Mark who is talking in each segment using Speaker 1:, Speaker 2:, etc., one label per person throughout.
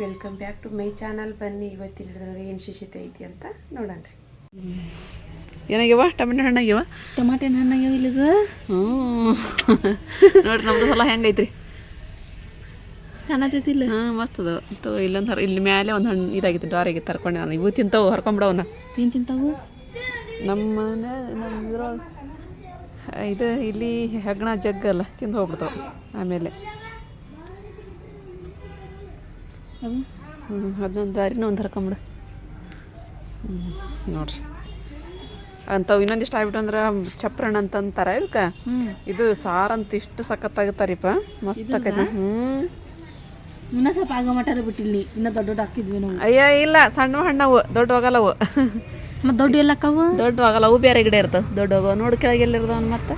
Speaker 1: Welcome back to my channel ಬನ್ನಿ ಇವತ್ತಿನ ಹಿಡಿದ್ರೊಳಗೆ ಏನು ಶಿಶಿತೆ ಐತಿ ಅಂತ ನೋಡೋಣ ರೀ.
Speaker 2: ಏನಾಗ್ಯವ? ಟೊಮೆಟೊ ಹಣ್ಣಾಗ್ಯವ?
Speaker 3: ಟಮಾಟೆ ಹಣ್ಣಾಗ್ಯಾವಿಲ್ಲ ಇದು?
Speaker 2: ಹ್ಞೂ ನೋಡ್ರಿ ನಮ್ದು ಹೊಲ ಹೆಂಗೈತ್ರಿ
Speaker 3: ಕಾಣತೈತಿಲ್ಲ
Speaker 2: ಹಾಂ ಮಸ್ತ್ ಅದ ತೋ ಇಲ್ಲೊಂದು ಹರ ಇಲ್ಲಿ ಮೇಲೆ ಒಂದು ಹಣ್ಣು ಇದಾಗಿತ್ತು ಡಾರಿಗೆ ತರ್ಕೊಂಡೆ ನಾನು. ಇವು ತಿಂತಾವು ಹರ್ಕೊಂಬಿಡವನ್ನ
Speaker 3: ಏನು ತಿಂತಾವು?
Speaker 2: ನಮ್ಮ ಮನೆ ನಮ್ಮ ಇದ್ರೊ ಇದು ಇಲ್ಲಿ ಹೆಗ್ಣ ಜಗ್ಗಲ್ಲ ತಿಂದು ಹೋಗ್ಬಿಡ್ತಾವೆ ಆಮೇಲೆ. ಹ್ಞೂ ಅದೊಂದು ದಾರಿನ ಒಂದು ಹರ್ಕೊಂಬಿಡು. ಹ್ಞೂ ನೋಡ್ರಿ. ಅಂಥವು ಇನ್ನೊಂದಿಷ್ಟು ಆಗ್ಬಿಟ್ಟು ಅಂದ್ರೆ ಚಪ್ರಣ್ಣ ಅಂತ ಅಂತಾರೆ ಇವಕ್ಕೆ
Speaker 3: ಇದು
Speaker 2: ಇದು ಅಂತ ಇಷ್ಟು ಸಖತ್ತಾಗುತ್ತಾರಿಪ್ಪ. ಮಸ್ತ್ ಆಕೈತೆ. ಹ್ಞೂ
Speaker 3: ಇನ್ನೂ ಸ್ವಲ್ಪ ಆಗ ಮಟ್ಟಾರ ಬಿಟ್ಟಿಲ್ಲಿ. ಇನ್ನೂ ದೊಡ್ಡ ದೊಡ್ಡ ಹಾಕಿದ್ವಿ ನಾವು.
Speaker 2: ಅಯ್ಯೋ ಇಲ್ಲ. ಸಣ್ಣ ಹಣ್ಣವು. ದೊಡ್ಡ ಹೋಗಲ್ಲವು
Speaker 3: ಮತ್ತು ದೊಡ್ಡ ಎಲ್ಲ ಕವು
Speaker 2: ದೊಡ್ಡ ಹೋಗಲ್ಲ ಅವು ಬೇರೆ ಗಿಡ ಇರ್ತವೆ. ದೊಡ್ಡ ಹೋಗೋ ನೋಡಿ ಕೆಳಗೆ ಎಲ್ಲಿರ್ದವನು ಮತ್ತೆ.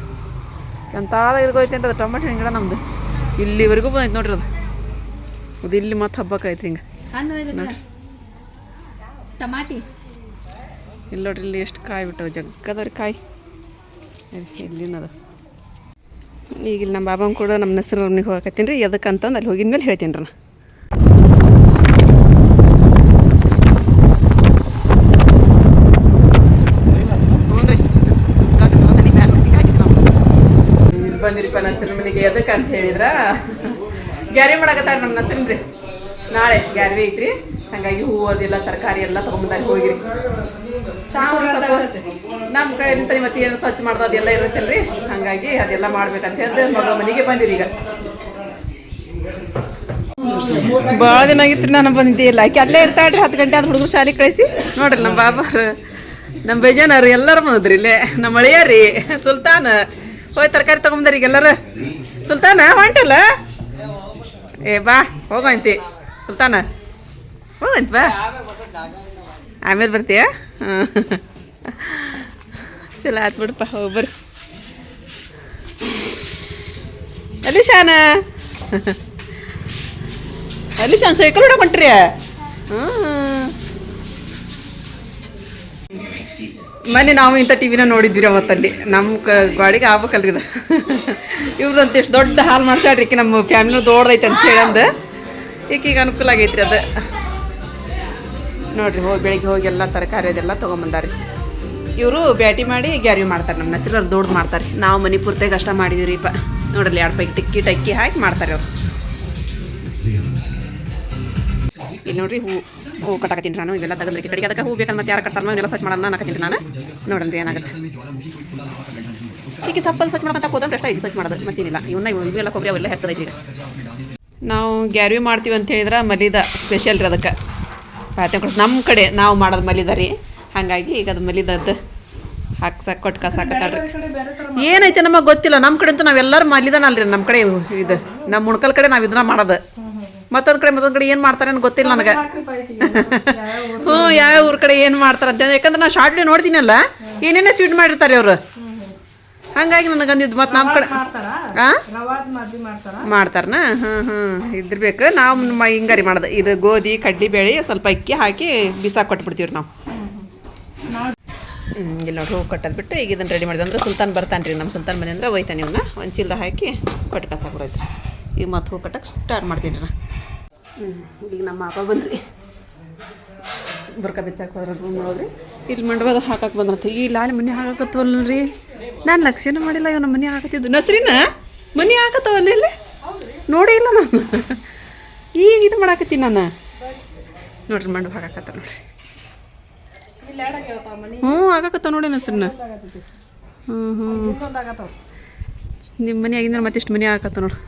Speaker 2: ಎಂತಾದ ಇದ್ಕೋಯ್ತೇನ್ರಿ ಅದು? ಟೊಮೆಟೊ ಗಿಡ ನಮ್ದು. ಇಲ್ಲಿವರೆಗೂ ಬಂದೈತೆ ನೋಡ್ರಿ ಅದು. ಅದು ಇಲ್ಲಿ ಮತ್ತೆ ಹಬ್ಬಕ್ಕೈತ್ರಿ ಹಿಂಗೆ.
Speaker 3: ಹಣ್ಣು ಇದೆ ಟಮಾಟಿ.
Speaker 2: ಇಲ್ಲಿ ನೋಡ್ರಿ ಇಲ್ಲಿ ಎಷ್ಟು ಕಾಯಿ ಬಿಟ್ಟವು ಜಗ್ಗದವ್ರಿ ಕಾಯಿ. ಎಲ್ಲಿನದು ಈಗ ಇಲ್ಲಿ ನಮ್ಮ ಬಾಬಾ ಕೂಡ ನಮ್ಮ ಹೆಸರವ್ನಿಗೆ ಹೋಗಕತ್ತೀನಿ ರೀ. ಎದಕ್ಕಂತಂದು ಅಲ್ಲಿ ಹೋಗಿದ್ಮೇಲೆ ಹೇಳ್ತೀನಿ ರೀ ನಾ. ಬಂದಿರಿಪ್ಪ ನಸರ ಮನೆಗೆ ಎದಕ್ಕೆ ಅಂತ ಹೇಳಿದ್ರ? ಗ್ಯಾರಿ ಮಾಡಕತ್ತಾರ ನಮ್ಮ ರೀ ನಾಳೆ ಗ್ಯಾರಿ ಐತ್ರಿ. ಹಂಗಾಗಿ ಹೂವು ಅದೆಲ್ಲ ತರಕಾರಿ ಎಲ್ಲ ತಗೊಂಬಂದಾಗ ಹೋಗಿರಿ. ಚಾ ಸ್ವಲ್ಪ. ನಮ್ಮ ಕೈಲಿಂದ ಮತ್ತೆ ಏನು ಸ್ವಚ್ಛ ಮಾಡೋದು ಅದೆಲ್ಲ ಇರುತ್ತಲ್ರಿ. ಹಂಗಾಗಿ ಅದೆಲ್ಲ ಮಾಡ್ಬೇಕಂತ ಹೇಳಿದ್ರೆ ಮಗಳ ಮನೆಗೆ ಬಂದಿರಿ ಈಗ. ಭಾಳ ದಿನ ಆಗಿತ್ತು ನಾನು ಬಂದಿದ್ದೆ. ಇಲ್ಲ ಆಕೆ ಅಲ್ಲೇ ಇರ್ತಾಳ್ರಿ ಹತ್ತು ಗಂಟೆ ಆದ ಹುಡುಗರು ಶಾಲೆ ಕಳಿಸಿ. ನೋಡ್ರಿ ನಮ್ಮ ಬಾಬಾರು ನಮ್ಮ ಬೇಜಾನರು ಎಲ್ಲರೂ ಬಂದದ್ರಿ ಇಲ್ಲೇ. ನಮ್ಮ ಅಳಿಯಾರಿ ಸುಲ್ತಾನ. ಹೋಯ್ ತರಕಾರಿ ತಗೊಂಬಂದ್ರಿ ಈಗ ಎಲ್ಲರೂ. ಸುಲ್ತಾನ ಹೊಂಟಲ್ಲ? ಏ, ಬಾ, ಹೋಗಂತಿ. ಸುಲ್ತಾನ, ಹೋಗಂತ ಬಾ. ಆಮೇಲೆ ಬರ್ತೀಯ? ಚಲೋ ಆತ್ ಬಿಡಪ್ಪ, ಹೋಗಿ ಅಲಿಶಾನ. ಅಲ್ಲಿ ಶಾನ ಅಲ್ಲಿ ಶಾನ್ ಸೈಕಲ್ ಹೊಡಕ್ ಹೊಂಟ್ರಿ ಹ್ಮ್. ಮೊನ್ನೆ ನಾವು ಇಂಥ ಟಿವಿನ ನೋಡಿದ್ವಿ ರೀ ಅವತ್ತಲ್ಲಿ. ನಮ್ಮ ಗಾಡಿಗೆ ಆಗ್ಬೇಕಲ್ರಿ ಇದು ಇವ್ರದಂತ ಎಷ್ಟು ದೊಡ್ಡ ಹಾಲು ಮಾಡ್ಸಾಡ್ರಿ ಈಕಿ ನಮ್ಮ ಫ್ಯಾಮಿಲಿ ದೊಡ್ಡದೈತೆ ಅಂತ ಹೇಳಂದು. ಈಕೀಗ ಅನುಕೂಲ ಆಗೈತ್ರಿ ಅದು. ನೋಡ್ರಿ, ಹೋಗಿ ಬೆಳಿಗ್ಗೆ ಹೋಗಿ ಎಲ್ಲ ತರಕಾರಿ ಅದೆಲ್ಲ ತೊಗೊಂಬಂದಾರಿ ಇವರು ಬ್ಯಾಟಿ ಮಾಡಿ ಗ್ಯಾರಿ ಮಾಡ್ತಾರೆ ನಮ್ಮ ಹೆಸರಲ್ಲಿ ದೊಡ್ಡ ಮಾಡ್ತಾರೆ. ನಾವು ಮನೆ ಕಷ್ಟ ಅಷ್ಟ ಮಾಡಿದಿರಿಪ್ಪ ನೋಡ್ರಿ ಎರಡು ಪೈಕಿ ಟಿಕ್ಕಿ ಟಕ್ಕಿ ಹಾಕಿ ಮಾಡ್ತಾರೆ ಅವರು ಇಲ್ಲಿ ನೋಡ್ರಿ ಹೂ. ಹೂ ಕಟ್ಟಾಕತ್ತೀನಿ ನಾನು, ಇವೆಲ್ಲ ತಗೊಂಡ್ರಿ ಕಡೆಗೆ ಅದಕ್ಕೆ ಹೂ ಬೇಕಂದ್ರೆ ಮತ್ತೆ ಯಾರು ಕಟ್ತಾರೋ ಇವೆಲ್ಲ ಸ್ವಚ್ಛ ಮಾಡಲ್ಲ, ಅನ್ನಕತ್ತೀನಿ ನಾನು. ನೋಡನ್ರಿ ಏನಾಗುತ್ತೆ. ಈಗ ಸಪ್ಪಲ್ಲಿ ಸ್ವಚ್ಛ ಮಾಡ್ಕೊಂತ ಹೋದ್ರೆ ಅಷ್ಟೇ, ಇದು ಸ್ವಚ್ಛ ಮಾಡೋದು, ಮತ್ತೇನಿಲ್ಲ. ಇವನ್ನ ಇವು ಇವೆಲ್ಲ ಕೊಬ್ಬರಿ ಅವೆಲ್ಲ ಹೆಚ್ಚದೈತಿ ಈಗ. ನಾವು ಗ್ಯಾರ್ವಿ ಮಾಡ್ತೀವಿ ಅಂತ ಹೇಳಿದ್ರೆ ಮಲಿದ ಸ್ಪೆಷಲ್ ರೀ ಅದಕ್ಕೆ. ಪಾತ್ರೆ ಕೊಡ್ತೀವಿ. ನಮ್ಮ ಕಡೆ ನಾವು ಮಾಡೋದು ಮಲಿದ ರೀ. ಹಾಗಾಗಿ ಈಗ ಅದು ಮಲಿದದ್ದು ಹಾಕ್ಸಕ್ಕೆ ಕೊಟ್ಟು ಕಸಾಕತ್ತಾಳ್ರಿ ಏನೈತೆ ನಮಗೆ ಗೊತ್ತಿಲ್ಲ. ನಮ್ಮ ಕಡೆ ಅಂತೂ ನಾವೆಲ್ಲರೂ ಮಲಿದನಲ್ರಿ ನಮ್ಮ ಕಡೆ ಇದು. ನಮ್ಮ ಮುಣ್ಕಲ್ ಕಡೆ ನಾವು ಇದನ್ನ ಮಾಡೋದು. ಮತ್ತೊಂದು ಕಡೆ ಮತ್ತೊಂದು ಕಡೆ ಏನು ಮಾಡ್ತಾರೆ ಅಂತ ಗೊತ್ತಿಲ್ಲ ನನಗೆ. ಹ್ಞೂ ಯಾವ ಊರ ಕಡೆ ಏನು ಮಾಡ್ತಾರೆ ಅಂತ. ಯಾಕಂದ್ರೆ ನಾನು ಶಾರ್ಟ್ಲಿ ನೋಡ್ತೀನಲ್ಲ ಏನೇನೇ ಸ್ವೀಟ್ ಮಾಡಿರ್ತಾರೆ ಅವರು ಹಂಗಾಗಿ ನನಗೆ ಅಂದಿದ್ದು ಮತ್ತು ನಮ್ಮ ಕಡೆ ಹಾಂ ಮಾಡ್ತಾರನ? ಹ್ಞೂ ಹ್ಞೂ ಇದ್ರಬೇಕು. ನಾವು ಹಿಂಗಾರಿ ಮಾಡೋದು. ಇದು ಗೋಧಿ ಕಡ್ಲಿ ಬೇಳೆ ಸ್ವಲ್ಪ ಅಕ್ಕಿ ಹಾಕಿ ಬಿಸಾಕ್ ಕೊಟ್ಬಿಡ್ತೀವಿ ನಾವು. ಇಲ್ಲಿ ನೋಡಿ ಹೂವು ಕಟ್ಟದ್ಬಿಟ್ಟು ಈಗ ಇದನ್ನು ರೆಡಿ ಮಾಡಿದೆ ಅಂದ್ರೆ ಸುಲ್ತಾನ್ ಬರ್ತಾನೆ ರೀ ನಮ್ಮ ಸುಲ್ತಾನ್ ಮನೆ ಅಂದ್ರೆ ಒಯ್ತಾನೆ ಇವನ್ನ ಒಂದು ಚೀಲ್ದ ಹಾಕಿ ಕೊಟ್ಟು ಕಸ ಕೊಡೈತ್ರಿ ಈಗ ಮತ್ತೆ ಹೋಗಕ್ಕೆ ಸ್ಟಾರ್ಟ್ ಮಾಡ್ತೀನಿ ರೀ. ಈಗ ನಮ್ಮ ಅಪ್ಪ ಬಂದ್ರಿ. ಬರ್ಕ ಬೆಚ್ಚಾಕ ಹೋದ್ರ ರೂಮ್ ನೋಡ್ರಿ. ಇಲ್ಲಿ ಮಂಡಪದ ಹಾಕಕ್ಕೆ ಬಂದ್ರಂತೆ. ಈ ಲಾಲಿ ಮನೆ ರೀ ನಾನು ಲಕ್ಷ್ಯನೂ ಮಾಡಿಲ್ಲ, ಇವನ ಮನೆ ಹಾಕತ್ತಿದ್ದು. ನಸ್ರಿನ? ಮನೆ ಹಾಕತ್ತವಲ್ಲ ಇಲ್ಲಿ? ನೋಡೇ ಇಲ್ಲ ನಾನು. ಈಗ ಇದು ಮಾಡಾಕತ್ತೀನಿ ನಾನು. ನೋಡ್ರಿ ಮಂಡಪ ಹಾಕತ್ತ ನೋಡ್ರಿ. ಹ್ಞೂ ಆಗಾಕತ್ತ ನೋಡಿ ನಸ್ರಿನ. ಹ್ಞೂ ಹ್ಞೂ ನಿಮ್ಮ ಮನೆ ಆಗಿಂದ್ರೆ ಮತ್ತಿಷ್ಟು ಮನೆ ಹಾಕತ್ತ ನೋಡ್ರಿ.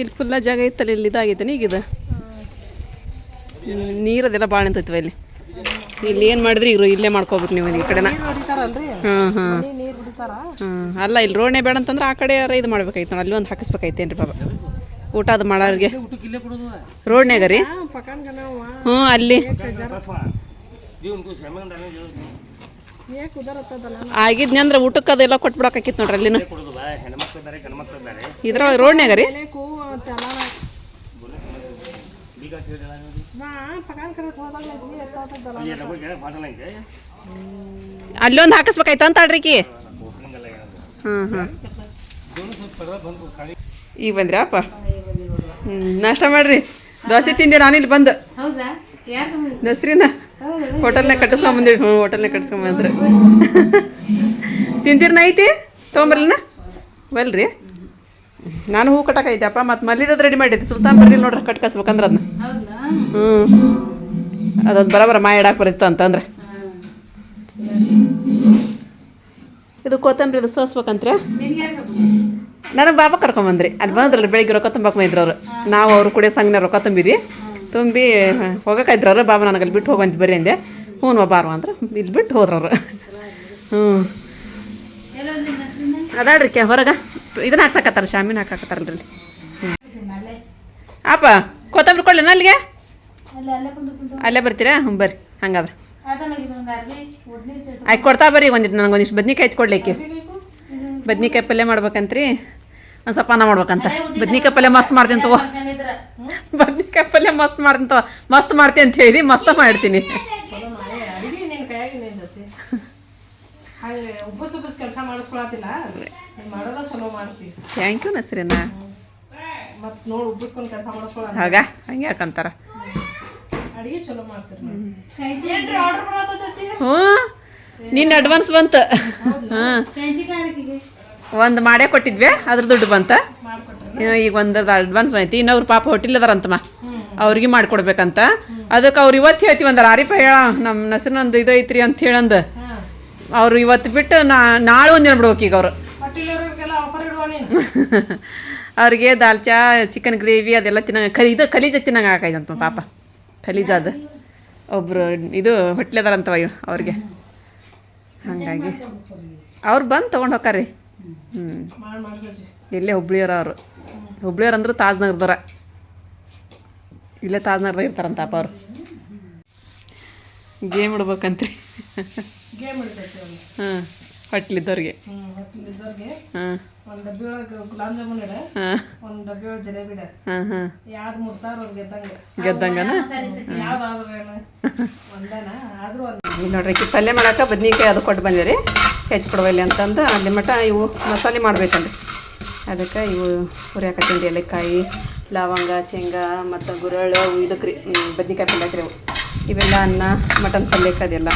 Speaker 2: ಇಲ್ಲಿ ಫುಲ್ಲ ಜಾಗ ಇತ್ತಲ್ಲ ಇಲ್ಲಿ ಇದಾಗೈತೆ ಈಗ ಇದು? ನೀರದೆಲ್ಲ ಭಾಳ ನಿಂತೈತವ ಇಲ್ಲಿ. ಇಲ್ಲಿ ಏನು ಮಾಡಿದ್ರಿ ಈಗ ಇಲ್ಲೇ ಮಾಡ್ಕೋಬೇಕು ನೀವು ಈ ಕಡೆನ. ಹಾಂ ಹಾಂ ಹಾಂ ಅಲ್ಲ ಇಲ್ಲಿ ರೋಣೆ ಬೇಡ ಅಂತಂದ್ರೆ ಆ ಕಡೆ ಯಾರ ಇದು ಮಾಡ್ಬೇಕಾಯ್ತು ಅಲ್ಲಿ ಒಂದು ಹಾಕಿಸ್ಬೇಕಾಯ್ತೇನ್ರಿ ಬಾಬಾ ಊಟ ಅದು ಮಾಡೋರಿಗೆ. ರೋಡ್ನ್ಯಾಗ ರೀ? ಹ್ಞೂ ಅಲ್ಲಿ. ಆಗಿದ್ನಂದ್ರೆ ಊಟಕ್ಕೆ ಅದೆಲ್ಲ ಕೊಟ್ಬಿಡಕ್ಕಾಕಿತ್ತು ನೋಡ್ರಿ ಅಲ್ಲಿನ. ಇದ್ರೊಳಗೆ ರೋಡ್ನ್ಯಾಗ ರೀ? ಅಲ್ಲೊಂದು ಹಾಕಿಸ್ಬೇಕಾಯ್ತು ಅಂತ ಅಡ್ರಿಕಿ ಹ್ಞೂ ಈಗ ಬಂದ್ರಪ್ಪ ಹ್ಞೂ ನಾಷ್ಟ ಮಾಡ್ರಿ. ದೋಸೆ ತಿಂದೆ ನಾನು ಇಲ್ಲಿ ಬಂದು.
Speaker 3: ಹೌದಾ? ಯಾರು
Speaker 2: ನಸ್ರಿನ?
Speaker 3: ಹೌದಾ?
Speaker 2: ಹೋಟೆಲ್ನಾಗ ಕಟ್ಟಿಸ್ಕೊಂಬಂದಿರಿ ಹ್ಞೂ ಹೋಟೆಲ್ನಾಗ ಕಟ್ಟಿಸ್ಕೊಂಬಂದ್ರಿ ತಿಂತೀರಿ ಐತಿ? ತೊಗೊಂಬರ್ಲಿನ? ಬಲ್ರಿ ನಾನು ಹೂ ಕಟ್ಟಕೈತಪ್ಪ ಮತ್ತು ಮಲ್ಲಿದದು ರೆಡಿ ಮಾಡಿದ್ದೆ. ಸುಲ್ತಾನ್ ಬರ್ಲಿಲ್ಲ ನೋಡ್ರಿ ಕಟ್ಕಸ್ಬೇಕಂದ್ರೆ ಅದನ್ನ
Speaker 3: ಹೌದಾ
Speaker 2: ಹ್ಞೂ ಅದೊಂದು ಬರಬರ ಮಾ ಇಡಾಕ್ ಬರಿತ್ತು ಅಂತಂದ್ರೆ. ಇದು ಕೊತ್ತಂಬರಿ ಇದು ಸೋಸ್ಬೇಕಂತ್ರಿ?
Speaker 3: ನಿನ್ಗೆ
Speaker 2: ಬಾಬಾ ಕರ್ಕೊಂಬಂದ್ರಿ ಅಲ್ಲಿ ಬಂದ್ರಲ್ಲ ಬೆಳಿಗ್ಗೆ ರೊಕ್ಕ ತುಂಬಕ್ಕೆ ಬಂದಿದ್ರು ಅವರು ನಾವು ಅವ್ರು ಕೂಡ ಸಂಘನ ರೊಕ್ಕ ತುಂಬಿದ್ವಿ. ತುಂಬಿ ಹೋಗಕ್ಕಾಯ್ದ್ರು ಅವ್ರು ಬಾಬಾ ನನಗೆ ಅಲ್ಲಿ ಬಿಟ್ಟು ಹೋಗಂತ ಬರ್ರಿ ಅಂದೆ. ಹ್ಞೂ ಬಾರುವ ಅಂದ್ರೆ. ಇಲ್ಲಿ ಬಿಟ್ಟು ಹೋದ್ರವ್ರು. ಹ್ಞೂ? ಅದಾಡ್ರಿ ಕೆ ಹೊರಗೆ. ಇದನ್ನ ಹಾಕ್ಸಕತ್ತಾರ ಶಾಮಿನ ಹಾಕಾಕತ್ತಾರಲ್ರಿ ಅಪ್ಪ ಕೊತ್ತಂಬರಿ ಕೊಡ್ಲೇನ ಅಲ್ಲಿಗೆ?
Speaker 3: ಅಲ್ಲೇ
Speaker 2: ಬರ್ತೀರಾ? ಹ್ಞೂ ಬರ್ರಿ. ಹಂಗಾದ್ರೆ. ಆಯ್ತು ಕೊಡ್ತಾ ಬರ್ರಿ ಒಂದಿಟ್ಟು ನನಗೆ ಒಂದಿಷ್ಟು ಬದ್ನಿಕಾಯಿ ಹಚ್ಕೊಡ್ಲಿಕ್ಕೆ ಬದ್ನಿಕಾಯಿ ಪಲ್ಯ ಮಾಡ್ಬೇಕಂತ್ರಿ. ಒಂದು ಸ್ವಲ್ಪ ಅನ್ನ ಮಾಡ್ಬೇಕಂತ. ಬದ್ನಿಕಾಯಿ ಪಲ್ಯ ಮಸ್ತ್ ಮಾಡ್ತೀನಿ ತಗೋ. ಬದ್ನಿಕಾಯಿ ಪಲ್ಯ ಮಸ್ತ್ ಮಾಡ್ತೀನಿ ತಗೋ. ಮಸ್ತ್ ಮಾಡ್ತೀನಿ ಅಂತ ಹೇಳಿ ಮಸ್ತ್ ಮಾಡ್ತೀನಿ
Speaker 4: ಅಡಿಗೆ ನಿನ್ನ ಕೈಯಾಗಿ ನಿನ್ ಹಚ್ಚಿ ಹಾಗೆ ಉಬ್ಬಸ್ ಉಬ್ಬಸ್ ಕೆಲಸ ಮಾಡಿಸ್ಕೊಳತಿಲ್ಲ ನೀನ್ ಮಾಡೋದ ಚಲೋ ಮಾಡ್ತಿ.
Speaker 2: Thank you Nasrin.
Speaker 4: ಮತ್ತೆ ನೋಡ್ ಉಬ್ಬಸ್ಕೊಂಡ್ ಕೆಲಸ ಮಾಡಿಸ್ಕೊಳ
Speaker 2: ಆಗ ಹಂಗೆ ಯಾಕಂತಾರ
Speaker 4: ಅಡಿಗೆ ಚಲೋ ಮಾಡ್ತೀರಿ
Speaker 2: ಹ್ಞೂ. ನಿನ್ನ ಅಡ್ವಾನ್ಸ್ ಬಂತ. ಹಾಂ ಒಂದು ಮಾಡೇ ಕೊಟ್ಟಿದ್ವಿ ಅದ್ರ ದುಡ್ಡು ಬಂತ. ಈಗ ಒಂದು ಅಡ್ವಾನ್ಸ್ ಬಂತಿ. ಇನ್ನೊಬ್ರು ಪಾಪ ಹೋಟೆಲ್ ಅದಾರಂತಮ್ಮ ಅವ್ರಿಗೆ ಮಾಡ್ಕೊಡ್ಬೇಕಂತ. ಅದಕ್ಕೆ ಅವ್ರು ಇವತ್ತು ಹೇಳ್ತೀವಿ ಅಂದ್ರೆ ಆರಿಪ ಹೇಳ ನಮ್ಮ ನಸರಿನೊಂದು ಇದು ಐತ್ರಿ ಅಂತ ಹೇಳಂದು. ಅವ್ರು ಇವತ್ತು ಬಿಟ್ಟು ನಾ ನಾಳೆ ಒಂದಿನ ಬಿಡ್ಬೇಕು ಈಗ ಅವರು.
Speaker 4: ಅವ್ರಿಗೆ
Speaker 2: ಅವ್ರಿಗೆ ದಾಲ್ಚಾ ಚಿಕನ್ ಗ್ರೇವಿ ಅದೆಲ್ಲ ತಿನ್ನಂಗೆ ಕಲಿ ಇದು ಕಲೀಜ ತಿನ್ನಂಗೆ ಆಕಾಯ್ತಂತ ಪಾಪ. ಖಲೀಜ ಅದು. ಒಬ್ಬರು ಇದು ಹೊಟ್ಲೆದಾರಂತವ ಇವ್ ಅವ್ರಿಗೆ. ಹಾಗಾಗಿ. ಅವ್ರು ಬಂದು ತೊಗೊಂಡು ಹೋಗ್ತಾರ್ರಿ ಹ್ಞೂ ಇಲ್ಲೇ ಹುಬ್ಳಿಯವ್ರ ಅವರು. ಹುಬ್ಳಿಯವ್ರು ಅಂದ್ರೆ ತಾಜ್ನಗರದವ್ರ. ಇಲ್ಲೇ ತಾಜ್ನಗರದಾಗ ಇರ್ತಾರಂತಪ್ಪ ಅವರು. ಗೇಮ್ ಇಡ್ಬೇಕಂತ್ರಿ.
Speaker 4: ಗೇಮ್ ಹಿಡಿತೈತಿ ಅವ್ನು
Speaker 2: ಹಾಂ ಹೊಟ್ಲಿದ್ದವ್ರಿಗೆ
Speaker 4: ಹ್ಮ್ ಹೋಟೆಲ್ ಇದ್ದವ್ರಿಗೆ
Speaker 2: ಹಾಂ.
Speaker 4: ಒಂದ್ ಡಬ್ಬಿ ಒಳಗೆ ಗುಲಾಬ್ ಜಾಮೂನ್ ಇಡ.
Speaker 2: ಹಾಂ.
Speaker 4: ಒಂದ್ ಡಬ್ಬಿ ಒಳಗೆ ಜಲೇಬಿ ಇಡ.
Speaker 2: ಹಾಂ ಹಾಂ.
Speaker 4: ಯಾವ್ದು ಮುಡ್ತಾರ ಅವ್ರು ಗೆದ್ದಂಗೆ.
Speaker 2: ಗೆದ್ದಂಗನ?
Speaker 4: ಯಾವ್ದಾದ್ರು ಏನು. ಒಂದನ ಆದ್ರೂ ಒಂದ್.
Speaker 2: ಇಲ್ಲಿ ನೋಡ್ರಿ ಪಲ್ಯ ಮಾಡಕ್ಕೆ ಬದ್ನಿಕಾಯಿ ಅದು ಕೊಟ್ಟು ಬಂದಿರಿ ಹೆಚ್ಚು ಕೊಡವಲ್ಲಿ ಅಂತಂದು ಅಲ್ಲಿ ಮಟ ಇವು ಮಸಾಲೆ ಮಾಡ್ಬೇಕಂದ್ರಿ ಅದಕ್ಕೆ ಇವು ಹುರಿಯಾಕತ್ತೀನಿ ಎಲೆಕಾಯಿ ಲವಂಗ ಶೇಂಗಾ ಮತ್ತು ಗುರಳು ಇದಕ್ಕೆ ರೀ ಬದ್ನಿಕಾಯಿ ಪಲ್ಯಕ್ಕೆ ರೀ ಇವು. ಇವೆಲ್ಲ ಅನ್ನ ಮಟನ್ ಪಲ್ಯಕ್ಕೆ ಅದೆಲ್ಲ.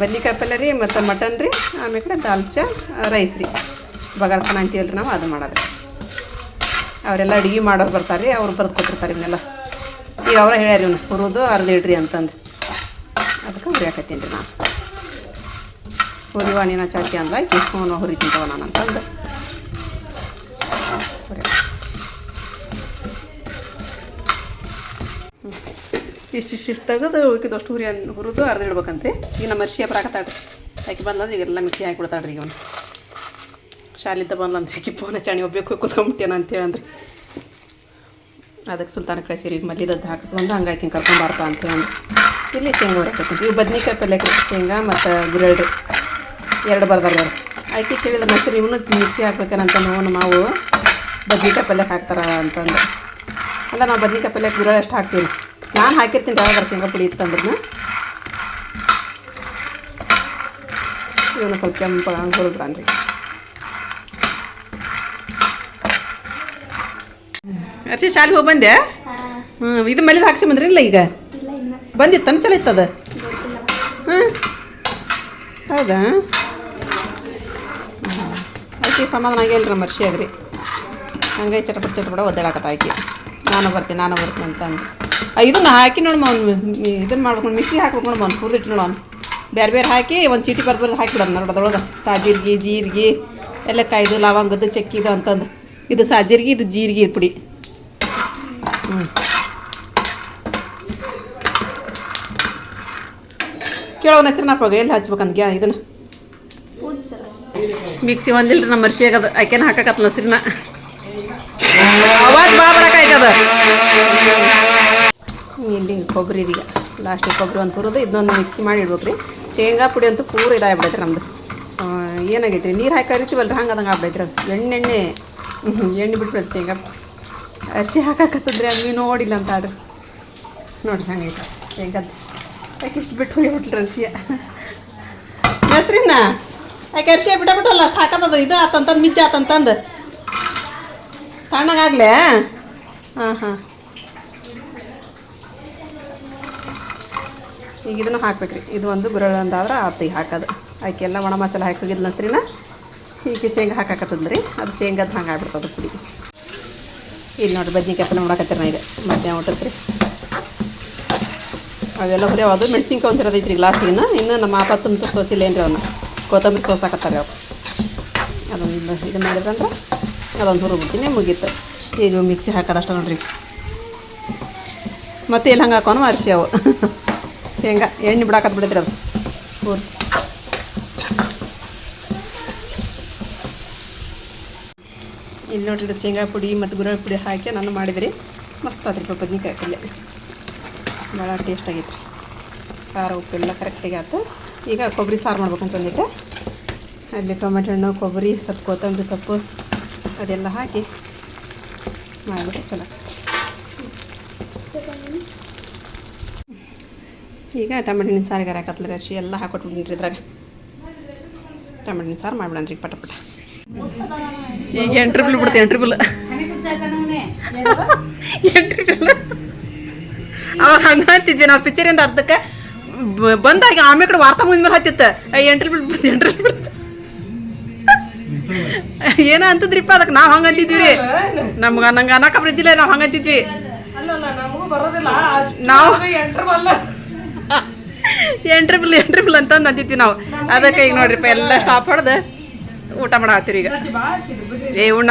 Speaker 2: ಬದ್ನಿಕಾಯಿ ಪಲ್ಯ ರೀ, ಮತ್ತು ಮಟನ್ ರೀ, ಆಮೇಲೆ ದಾಲ್ಚ ರೈಸ್ ರೀ. ಬಗಾರ್ಪಣ ಅಂತೀವಲ್ಲ ರೀ ನಾವು, ಅದು ಮಾಡೋದು ಅವರೆಲ್ಲ ಅಡುಗೆ ಮಾಡೋರು ಬರ್ತಾರೆ ರೀ ಅವ್ರು ಬರೆದು ಕೊಟ್ಟಿರ್ತಾರೆ ಇವನ್ನೆಲ್ಲ ಈಗ ಅವರ ಹೇಳ್ಯಾರ ಇವನು, ಹುರಿದು ಅರ್ಧ ಇಡ್ರಿ ಅಂತಂದು. ಅದಕ್ಕೆ ಹುರಿಯಾಕತ್ತೀನಿ ರೀ ನಾನು ಹುರಿವ ನೀನು ಚಾಚಿ ಅಂದ ಆಕಿ ಹ್ಞೂ ಹುರಿತೀನಿ ತಗೋ ನಾನು ಅಂತಂದು ಇಷ್ಟಿಷ್ಟು ಇಷ್ಟು ತೆಗೆದು ಉಳ್ಕಿದಷ್ಟು ಹುರಿ ಹುರಿದು ಅರ್ಧ ಇಡ್ಬೇಕಂತೆ. ಈಗ ನಮ್ಮ ಅರ್ಶಿ ಬರಾಕತ್ತಾಡ್ರಿ ಆಕೆ ಬಂದಂದ್ರೆ ಈಗೆಲ್ಲ ಮಿಕ್ಸಿ ಹಾಕಿಬಿಡ್ತಾಳ್ರಿ ಈಗ ಅವನು. ಶಾಲಿದ್ದ ಬಂದಂತ ಅಕ್ಕಿ ಫೋನ್ ಚಾಣಿ ಒಬ್ಬಕ್ಕೆ ಕುತ್ಕೊಂಡ್ಬಿಟ್ಟೇನ ಅಂತೇಳಿ ಅಂದ್ರಿ ಅದಕ್ಕೆ ಸುಲ್ತಾನ ಕಳಿಸಿರಿ ಈಗ ಮಲ್ಲಿದದ್ದು ಹಾಕಿಸ್ಕೊಂಡು ಹಂಗಾಗಿ ಕರ್ಕೊಂಬಾರ್ಪ ಅಂತೇಳಿ ಇಲ್ಲಿ ಶೇಂಗಾ ಹೊರಕತ್ತೀನಿ ಇವು ಬದ್ನಿಕಾಯಿ ಪಲ್ಯಕ್ಕೆ ಶೇಂಗಾ ಮತ್ತು ಗುರಳ್ರಿ ಎರಡು ಬರ್ದಾರ ಆಕೆ ಕೇಳಿದ್ರೆ ಮತ್ತೆ ಇವನು ಮಿಕ್ಸಿ ಹಾಕ್ಬೇಕೇನಂತ ನಾವು ನಾವು ಬದ್ನಿಕಾಯಿ ಪಲ್ಯಕ್ಕೆ ಹಾಕ್ತಾರ ಅಂತಂದು. ಅಲ್ಲ ನಾವು ಬದ್ನಿಕಾಯಿ ಪಲ್ಯಕ್ಕೆ ಗುರಳ್ ಅಷ್ಟು ಹಾಕ್ತೀವಿ ನಾನು ಹಾಕಿರ್ತೀನಿ ಯಾವಾಗ ಶೇಂಗಾ ಪುಡಿ ಇತ್ತಂದ್ರೂ ಇವನು ಸ್ವಲ್ಪ ಕೆಂಪ ಹುರಿದ್ರಿ ಅರ್ಶಿ, ಶಾಲೆಗೆ ಹೋಗಿ ಬಂದೆ? ಹ್ಞೂ ಇದು ಮೇಲೆ ಹಾಕ್ಸಿ ಬಂದ್ರಿಲ್ಲ ಈಗ? ಬಂದಿತ್ತು ಚಲೋ ಇತ್ತದ? ಹಾಂ ಹೌದಾ? ಆಕೆ ಸಮಾಧಾನ ಆಗಿಲ್ಲ ಅರ್ಷಿ ಆಗ್ರಿ ಹಂಗೆ ಚಟಪಟ ಚಟಪಟ ಒದ್ದಾಡಕತ್ತ ಆಕೆ. ನಾನು ಬರ್ತೀನಿ ನಾನು ಬರ್ತೀನಿ ಅಂತ ಅಂದು ಇದನ್ನ ಹಾಕಿ ನೋಡಮ್ಮ ಅವ್ನು ಇದನ್ನು ಮಾಡ್ಕೊಂಡು ಮಿಕ್ಸಿ ಹಾಕ್ಬೇಕು ನೋಡಮ್ಮ ಅವ್ನು ಹುರಿದಿಟ್ಟು ನೋಡು ಅವ್ನು ಬೇರೆ ಬೇರೆ ಹಾಕಿ ಒಂದು ಚೀಟಿ ಬರ್ಬಾರ್ದು ಹಾಕಿಬಿಡೋದು ನೋಡೋದ್ರೊಳಗೆ ಸಾಜೀರ್ಗಿ ಜೀರಿಗೆ ಎಲ್ಲ ಕಾಯ್ದು ಲವಂಗದ್ದು ಚಕ್ಕಿದು ಅಂತಂದು ಇದು ಸಾಜೀರ್ಗಿ ಇದು ಜೀರಿಗೆ ಪುಡಿ ಹ್ಞೂ ಕೇಳೋನ ಹೆಸ್ರನ್ನಪ್ಪಾಗ ಎಲ್ಲಿ ಹಚ್ಬೇಕಂತ ಇದನ್ನು ಮಿಕ್ಸಿ ಒಂದಿಲ್ರಿ ನಮ್ಮ ಮರ್ಷಿ ಆಗದ ಆಕೆನ ಹಾಕಕತ್ ನಸ್ರಿನ ಅವಾಜ್ ಬಾ ಬರಕಾಯ್ತದ ಇಲ್ಲಿ ಕೊಬ್ಬರಿ ಇದೀಗ. ಲಾಸ್ಟಿಗೆ ಕೊಬ್ಬರಿ ಒಂದು ಹುರಿದು ಇದನ್ನೊಂದು ಮಿಕ್ಸಿ ಮಾಡಿ ಇಡ್ಬೇಕು ರೀ ಶೇಂಗಾ ಪುಡಿ ಅಂತೂ ಪೂರ ಇದಾಗ್ಬಿಡೈತೆ ನಮ್ದು. ಆ, ಏನಾಗೈತೆ ರೀ ನೀರು ಹಾಕಿ ರೀ ಹಂಗೆ ಅದಂಗೆ ಆಗ್ಬಿಡೈತ್ರಿ ಅದು. ಎಣ್ಣೆ ಎಣ್ಣೆ ಬಿಟ್ಬಿಡ್ತು ಶೇಂಗಾ. ಅರ್ಶಿ ಹಾಕಾಕತ್ತದ್ರಿ ಅದು ನೋಡಿಲ್ಲ ಅಂತ ಆಡ್ರಿ ನೋಡ್ರಿ ಹಂಗೈತೆ ಶೇಂಗದ್ದು ಯಾಕೆ ಇಷ್ಟು ಬಿಟ್ಟು ಹೋಗಿ ಬಿಟ್ರಿ ಅರ್ಶಿಯ? ಹೆಸ್ರಿನ ಯಾಕೆ ಅರ್ಶಿ ಬಿಟ್ಟಬಿಟ್ಟಲ್ಲ ಅಷ್ಟು ಹಾಕತ್ತದ. ಇದು ಆತಂತಂದು ಮಿಜ್ಜ ಆತಂತಂದು ತಣ್ಣಗಾಗ್ಲೇ? ಹಾಂ ಹಾಂ. ಈಗ ಇದನ್ನು ಹಾಕ್ಬೇಕು ರೀ ಇದು ಒಂದು ಗುರಳ ಅಂದಾದ್ರೆ ಆತು ಈಗ ಹಾಕೋದು. ಆಕೆ ಎಲ್ಲ ಒಣ ಮಸಾಲೆ ಹಾಕಿಗಿಲ್ಲ ನಸ್ರಿನ ಈಗ ಶೇಂಗಾ ಹಾಕಾಕತ್ತದ ರೀ. ಅದು ಶೇಂಗಾದ ಹಂಗೆ ಆಗ್ಬಿಡ್ತದೆ ಪುಡಿ. ಇಲ್ಲಿ ನೋಡಿರಿ ಬದ್ನಿಕಾಯಿ ಪಲ್ಯ ನೋಡಕತ್ತೀರಿ ನಾ ಈಗ. ಮಧ್ಯಾಹ್ನ ಊಟಕ್ಕೆ ರೀ ಅವೆಲ್ಲ ಹುರಿಯವ ಅದು ಮೆಣಸಿನ್ಕಾಯಿ ಒಂದು ಇರೋದೈತ್ರಿ ಗ್ಲಾಸಿನ ಇನ್ನು ನಮ್ಮ ಅಪ್ಪ ತುಂಬ ಏನು ರೀ ಅವನ್ನ ಕೊತ್ತಂಬರಿ ಸೋಸಾಕತ್ತಾರೆ ಅವ್ರು. ಅದೊಂದು ಇದು ಮಾಡಿದ್ರಂದ್ರೆ ಅದೊಂದು ಹುರುಬಿಟ್ಟಿನೇ ಮುಗೀತು. ಈಗ ಮಿಕ್ಸಿ ಹಾಕೋದಷ್ಟೇ ನೋಡಿರಿ. ಮತ್ತೆ ಎಲ್ಲಿ ಹಂಗೆ ಹಾಕೋನು ಅರಿಶಿ ಅವು. ಶೇಂಗಾ ಎಣ್ಣೆ ಬಿಡಾಕತ್ ಬಿಡತ್ರಿ ಅದು. ಪೂರ್ತಿ ಇಲ್ಲಿ ನೋಡ್ರಿ ಇದಕ್ಕೆ ಶೇಂಗಾ ಪುಡಿ ಮತ್ತು ಗುರಳ್ ಪುಡಿ ಹಾಕಿ ನಾನು ಮಾಡಿದ್ರಿ. ಮಸ್ತ್ ಆದ್ರಿ ಬದ್ನಿಕಾಯಿ ಪಲ್ಯ. ಭಾಳ ಟೇಸ್ಟ್ ಆಗೈತ್ರಿ. ಖಾರ ಉಪ್ಪೆಲ್ಲ ಕರೆಕ್ಟಾಗಿ ಆಯ್ತು ಈಗ ಕೊಬ್ಬರಿ ಸಾರು ಮಾಡ್ಬೇಕಂತ ಅಂದಿಟ್ಟೆ ಅಲ್ಲಿ ಟೊಮೆಟೊ ಹಣ್ಣು ಕೊಬ್ಬರಿ ಸೊಪ್ಪು ಕೊತ್ತಂಬರಿ ಸೊಪ್ಪು ಅದೆಲ್ಲ ಹಾಕಿ ಮಾಡಿಬಿಟ್ರೆ ಚಲೋ ಈಗ ಟೊಮೆಟೊ ಹಣ್ಣಿನ ಸಾರಿಗೆ ಹಾಕತ್ಲ ಅರ್ಶಿ ಎಲ್ಲ ಹಾಕೊಟ್ಬಿಡ್ರಿ ಇದ್ರಾಗ. ಟೊಮೆಟೊ ಹಣ್ಣಿನ ಸಾರು ಮಾಡ್ಬಿಡನ್ರಿ ಪಟ ಪಟ. ಈಗ ಎಂಟ್ರಿ ಬಿಲ್ ಬಿಡ್ತೀನಿ ಎಂಟ್ರಿ ಬಿಲ್. Entry bill. ಅವಾಗ ಹಂಗ ಅಂತಿದ್ವಿ ನಾವು ಪಿಕ್ಚರಿಂದ ಅರ್ಧಕ್ಕೆ ಬಂದಾಗ ಆಮೇಲೆ ಕಡೆ ವಾರ್ತಾ ಮುಂದ ಮೇಲೆ ಹತ್ತಿತ್ತು. ಎಂಟ್ರಿ ಬಿಲ್ ಬಿಡ್ತೀನಿ ಏನ ಅಂತದ್ರಿಪ್ಪ ಅದಕ್ಕೆ ನಾವು ಹಂಗ ಅಂತಿದ್ವಿ ರೀ ನಮ್ಗೆ ನಂಗೆ ಅನ್ನಕ ಬರಿದ್ದಿಲ್ಲ ನಾವು ಹಂಗ ಅಂತಿದ್ವಿ. ನಾವು-
Speaker 4: ಎಂಟ್ರ್ ಬಲ್ಲ
Speaker 2: ಎಂಟ್ರಿ ಬಿಲ್ ಎಂಟ್ರಿ ಬಿಲ್ ಅಂತಂದು ಅಂದಿದ್ವಿ ನಾವು. ಅದಕ್ಕೆ ಈಗ ನೋಡ್ರಿಪ್ಪ ಎಲ್ಲ ಸ್ಟಾಪ್ ಹೊಡೆದು ಊಟ ಮಾಡಾತ್ತೀರಿ ಈಗ. ಏ ಉಣ್ಣ.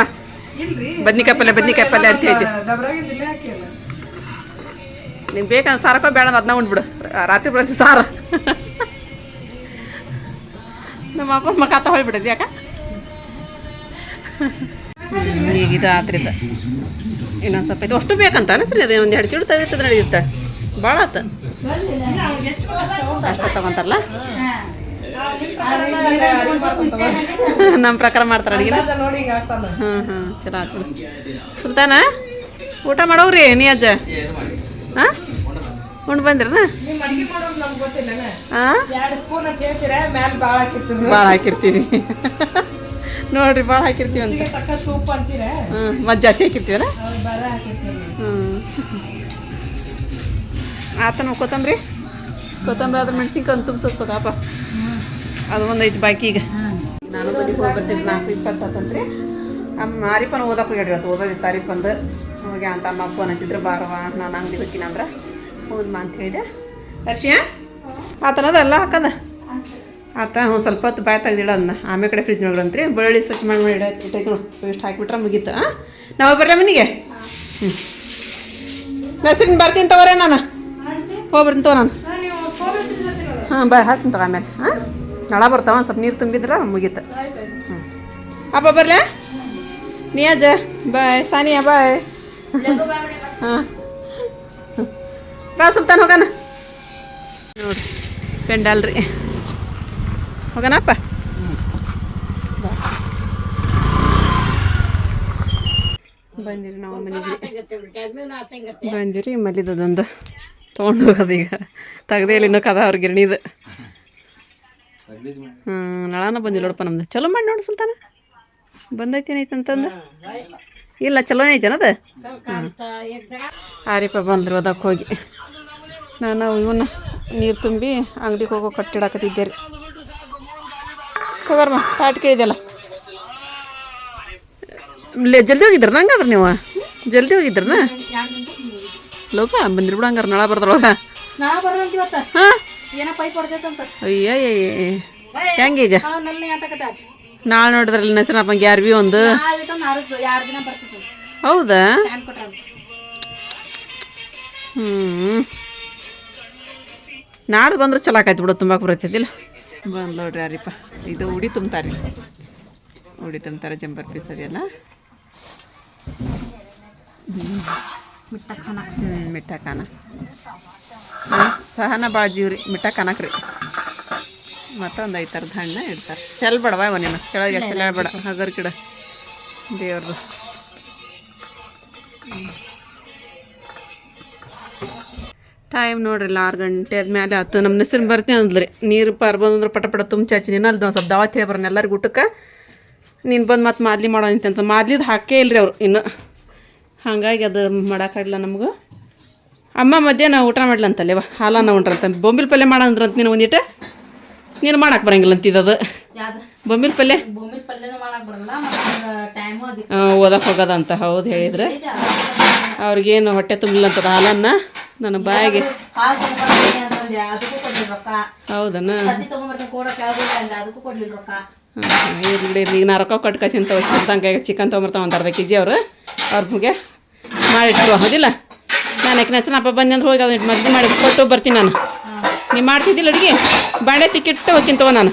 Speaker 2: ಬದ್ನಿಕಾಯಿ ಪಲ್ಯ ಬದ್ನಿಕಾಯಿ ಪಲ್ಯ ಅಂತ ಹೇಳ್ತಿ ನಿಂಗೆ ಬೇಕಂದ್ರೆ ಸಾರಕ್ಕೋ ಬೇಡ ಅದನ್ನ ಉಂಡ್ಬಿಡು ರಾತ್ರಿ ಬರ್ತೀವಿ ಸಾರು. ನಮ್ಮ ಅಪ್ಪ ಮಕಾತ ಹೋಗ್ಬಿಡದು ಯಾಕ? ಈಗ ಇದು ಆತ್ರಿಂದ. ಇನ್ನೊಂದು ಸ್ವಲ್ಪ ಇದು ಅಷ್ಟು ಬೇಕಂತ ಅನಿಸ್ರಿ ಅದು ಒಂದು ಎರಡು ಕಿಲೋ ತೆಗಿತದೆ ನಡೆಯುತ್ತೆ. ಭಾಳ ಆತ. ಅಷ್ಟು ತಗೊಂತಾರಲ್ಲ ನಮ್ಮ ಪ್ರಕಾರ ಮಾಡ್ತಾರೆ ಅಡಿಗೆ ಹ್ಞೂ ಹ್ಞೂ ಚಲೋ ಬಿಡು. ಸುಲ್ತಾನ? ಊಟ ಮಾಡವ್ರಿ ನೀ ಅಜ್ಜ ಹಾಂ? ಉಂಡು ಬಂದ್ರನ?
Speaker 4: ಭಾಳ ಹಾಕಿರ್ತೀವಿ.
Speaker 2: ನೋಡ್ರಿ ಭಾಳ ಹಾಕಿರ್ತೀವಿ ಅಂತ ಹ್ಞೂ ಮತ್ತೆ ಜಾಸ್ತಿ ಹಾಕಿರ್ತೀವಲ್ಲ? ಆತನ ಕೊತ್ತಂಬರಿ? ಕೊತ್ತಂಬರಿ ಆದ್ರೆ ಮೆಣಸಿನ್ಕಾಯಿ ತುಂಬಿಸ್ಬೇಕು ತುಂಬಿಸ್ಬೇಕಪ್ಪ ಅದು ಒಂದು ಐದು ಬಾಕಿ ಈಗ. ನಾನು ಬದಿಗೆ ಹೋಗಿ ಬರ್ತೀನಿ ನಾಲ್ಕು ಇಪ್ಪತ್ತು ಆತಂತ್ರಿ. ಅಮ್ಮ ಆರಿಪನ ಓದಕ್ಕೆ ಹೋಗ್ಯಾಡ್ರಿ ಅದು ಓದೋದಿತ್ತು ಆರಿಪಂದು ಹೋಗಿ ಅಂತ ಅಮ್ಮ ಫೋನ್ ಹಚ್ಚಿದ್ರು ಬಾರವ ನಾನು ಅಂಗಡಿ ಹೋಗ್ತೀನಿ ಅಂದ್ರೆ. ಹೋದ್ಮ ಅಂತ ಹೇಳಿದೆ. ಹರ್ಷಿಯ? ಆತನದ ಎಲ್ಲ ಹಾಕದ? ಆತ ಹ್ಞೂ ಸ್ವಲ್ಪ ಹೊತ್ತು ಬಾಯ್ ತೆಗ್ದಿಡ ಅದನ್ನ ಆಮೇಲೆ ಕಡೆ ಫ್ರಿಜ್ ನೋಡ್ರಂತ್ರಿ ಬೆಳ್ಳುಳ್ಳಿ ಸ್ವಚ್ಛ ಮಾಡಿ ಮಾಡಿ ಇಟ್ಟೈತೆ ನೋಡಿ. ಇಷ್ಟು ಹಾಕಿಬಿಟ್ರೆ ಮುಗೀತು ಹಾಂ ನಾವು ಬರಲ ಮನೆಗೆ? ಹ್ಞೂ ನಸರಿನ ಬರ್ತೀನಿ ತಗೋರೆ ನಾನು. ಹೋಗಿ ಬರ್ತೀನಿ ನಾನು. ಹಾಂ ಬರ ಹಾಕ್ತೀನಿ ತಗೋ ಆಮೇಲೆ. ಹಾಂ? ನಳ ಬರ್ತಾವ ಒಂದು ಸ್ವಲ್ಪ ನೀರು ತುಂಬಿದ್ರೆ ಮುಗೀತು. ಹ್ಞೂ ಅಪ್ಪ ಬರಲ? ನಿಯಾಜ ಬಾಯ್ ಸಾನಿಯಾ ಬಾಯ್. ಹಾಂ. ಬಾ ಸುಲ್ತಾನ್ ಹೋಗೋಣ. ನೋಡಿ ಪೆಂಡಲ್ ರೀ ಹೋಗೋಣಪ್ಪ ಬಂದಿರಿ ನಾವು ಮನೆಗೆ. ಬಂದಿರಿ ಮಲ್ಲಿದದೊಂದು. ತೊಗೊಂಡು ಹೋಗೋದು ಈಗ ತೆಗ್ದೇ ಇಲ್ಲ ಇನ್ನೂ ಕದ ಅವ್ರ ಗಿರಣಿದು ಹ್ಞೂ ನಳಾನ ಬಂದಿಲ್ಲ ನೋಡಪ್ಪ ನಮ್ದು. ಚಲೋ ಮಾಡಿ ನೋಡು ಸುಲ್ತಾನ. ಬಂದೈತೇನೈತೆ ಅಂತಂದು? ಇಲ್ಲ ಚಲೋನೇ ಅದು ಆರಿಪ ಬಂದ್ರು ಅದಕ್ಕೆ ಹೋಗಿ. ನಾನು ಇವನ್ನ ನೀರು ತುಂಬಿ ಅಂಗಡಿಗೆ ಹೋಗೋ ಕಟ್ಟಿಡಾಕತ್ತಿದ್ದೆ ರೀ. ತಗೋರ್ಮ ತಾಟ್ ಕೇಳಿದೆಲ್ಲ ಜಲ್ದಿ ಹೋಗಿದ್ರ ನಂಗಾದ್ರೆ ನೀವು? ಜಲ್ದಿ ಹೋಗಿದ್ರನ? ಲೋಕ ಬಂದಿರಿ ಬಿಡು ಹಂಗಾರೆ ನಳ ಬರ್ದಳೋಗ
Speaker 3: ನಳ ಬರಂತ ಇವತ್ತ
Speaker 2: ಹಾಂ?
Speaker 3: ಏನೋ ಪೈಪ್ ಹೊಡ್ತೈತಂತ
Speaker 2: ಅಯ್ಯ ಹೆಂಗೀಗ ನಾಳೆ ನೋಡಿದ್ರಲ್ಲಿ ಹೆಸರಪ್ಪ ಯಾರು ಬಿ ಒಂದು ಹೌದಾ ಹ್ಞೂ ನಾಳೆ ಬಂದ್ರೆ ಚಲೋ ಆಕೈತಿ ಬಿಡು ತುಂಬಾಕ್ ಬರತ್ತಿದ್ದಿಲ್ಲ ಬಂದು ನೋಡ್ರಿ ಯಾರಿಪ್ಪ ಇದು ಉಡಿ ತುಂಬ್ತಾರೆ ಉಡಿ ತುಂಬ್ತಾರೆ ಜಂಬರ್ ಪೀಸ್ ಅದೆಲ್ಲ
Speaker 3: ಮಿಟ್ಟ ಖಾನಕ್
Speaker 2: ಹ್ಞೂ ಮಿಠಾ ಖಾನ ಸಹನ ಭಾಳ ಜೀವ್ರಿ ಮಿಠಾ ಖಾನಕ್ ರೀ ಮತ್ತೊಂದು ಐದು ಥರದ ಹಣ್ಣು ಇಡ್ತಾರೆ. ಚೆಲ್ ಬೇಡವಾ ಇವ ನೀನು. ಕೆಳಗೆ ಚೆಲ್ಲ ಬಡ ಹಗರ್ ಗಿಡ ದೇವ್ರದ್ದು ಟೈಮ್ ನೋಡ್ರಿ ಆರು ಗಂಟೆ ಆದ್ಮೇಲೆ ಆತು. ನಮ್ಮ ಹೆಸರು ಬರ್ತೀನಿ ಅಂದ್ರಿ ನೀರು ಪಾರ್ ಬಂದ್ರೆ ಪಟ ಪಟ ತುಂಬ ಚಾಚಿ ನೀನು ಅಲ್ಲಿ ಒಂದು ಸ್ವಲ್ಪ ದಾವತ್ ಹೇಳಿ ಬರೋಣ ಎಲ್ಲರಿಗೂ ಊಟಕ್ಕೆ. ನೀನು ಬಂದು ಮತ್ತೆ ಮಾದಲಿ ಮಾಡೋ ಅಂತ. ಮಾದ್ಲಿದು ಹಾಕೇ ಇಲ್ರಿ ಅವರು ಇನ್ನು. ಹಾಗಾಗಿ ಅದು ಮಾಡೋಕ್ಕಾಗಲ್ಲ ನಮಗೂ. ಅಮ್ಮ ಮಧ್ಯಾಹ್ನ ಊಟ ಮಾಡ್ಲಂತಲ್ಲೇವ ಹಾಲನ್ನ ಉಂಟ್ರಂತ ಬೊಂಬಿಲ್ ಪಲ್ಯ ಮಾಡಂದ್ರಂತ ನೀನು ಒಂದಿಟ? ನೀನು ಮಾಡಕ್ಕೆ ಬರಂಗಿಲ್ಲ ಅಂತಿದ್ದದು
Speaker 3: ಅದು.
Speaker 2: ಬೊಂಬಿಲ್ ಪಲ್ಯ? ಓದಕ್ಕೆ ಹೋಗೋದಂತ ಹೌದು ಹೇಳಿದ್ರೆ. ಅವ್ರಿಗೇನು ಹೊಟ್ಟೆ ತುಂಬಿಲ್ಲ ಅಂತದ ಹಾಲನ್ನ? ನನ್ನ ಬಾಯಿಗೆ. ಹೌದನ? ಇರ್ಲಿ ಈಗ ನಾ ರೊಕ್ಕ ಕೊಟ್ಟು ಕಸಿ ಅಂತ ಚಿಕನ್ ತೊಗೊಂಬರ್ತಾವ ಒಂದು ಅರ್ಧ ಕೆ ಜಿ ಅವರು ಅವ್ರಿಗೆ ಮಾಡಿಟ್ರು ಹೌದಿಲ್ಲ? ನಾನು ಯಾಕೆ ಬಂದೆ ಅಂದ್ರೆ ಹೋಗಿ ಅದನ್ನ ಮದ್ದು ಮಾಡಿ ಕೊಟ್ಟು ಬರ್ತೀನಿ ನಾನು. ನೀವು ಮಾಡ್ತಿದ್ದಿಲ್ಲ ಅಡುಗೆ? ಬಾಂಡೆ ತಿಕ್ಕಿಟ್ಟು ಹೋಗ್ತೀನಿ ತಗೋ ನಾನು.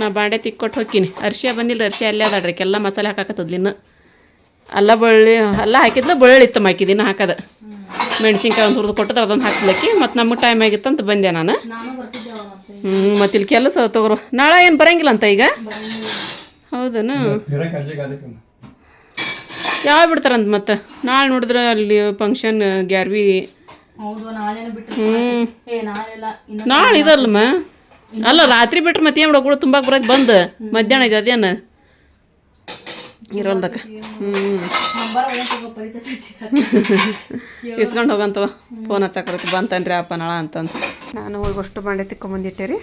Speaker 2: ನಾ ಬಾಂಡೆ ತಿಕ್ಕೊಟ್ಟು ಹೋಗ್ತೀನಿ. ಅರ್ಶಿಯ ಬಂದಿಲ್ಲ ಅರ್ಶಿ ಅಲ್ಲೇ ಅದಾಡ್ರಿ ಎಲ್ಲ ಮಸಾಲೆ ಹಾಕಾಕತ್ತದ್ಲಿ ಇನ್ನು ಅಲ್ಲ ಬಳ್ಳಿ, ಅಲ್ಲ ಹಾಕಿದ್ಲು ಬೆಳ್ಳುಳ್ಳಿ ಇತ್ತು ಹಾಕಿದ್ದೀನಿ ಹಾಕದ. ಮೆಣಸಿನ್ಕಾಯಿ ಒಂದು ಹುರಿದು ಕೊಟ್ಟದ್ರೆ ಅದೊಂದು ಹಾಕ್ಲಿಕ್ಕೆ, ಮತ್ತು ನಮಗೆ ಟೈಮ್ ಆಗಿತ್ತಂತ ಬಂದೆ ನಾನು. ಹ್ಞೂ ಮತ್ತು ಇಲ್ಲಿ ಕೆಲಸ ತಗೋರು. ನಾಳೆ ಏನು ಬರಂಗಿಲ್ಲ ಅಂತ ಈಗ? ಹೌದನ? ಯಾವ ಬಿಡ್ತಾರಂತ ಮತ್ತೆ? ನಾಳೆ ನೋಡಿದ್ರೆ ಅಲ್ಲಿ ಫಂಕ್ಷನ್ ಗ್ಯಾರ್ವಿ.
Speaker 3: ಹೌದು ನಾಳೆನೇ ಬಿಟ್ಟು
Speaker 2: ಹ್ಞೂ ನಾಳೆ ಇದಲ್ಲಮ್ಮ ಅಲ್ಲ ರಾತ್ರಿ ಬಿಟ್ರೆ ಮತ್ತೆ ಏನು ಮಾಡೋದು? ತುಂಬ ಬರೋದು ಬಂದು. ಮಧ್ಯಾಹ್ನ ಇದೆ ಅದೇನು? ಇರೋಲ್ದಕ್ಕ. ಹ್ಞೂ
Speaker 3: ನಂಬರ್ ಒಂದು ಪರಿಚಯ
Speaker 2: ಇಸ್ಕೊಂಡು ಹೋಗಂತವ ಫೋನ್ ಹಚ್ಚಾಕ್ರತಿ ಬಂತನ್ರಿ ಅಪ್ಪ ನಾಳ ಅಂತಂದು ನಾನು ಹೋಗಿ ಅಷ್ಟು ಬಾಂಡೆ ತಿಕ್ಕೊಂಬಂದಿಟ್ಟೆ ರೀ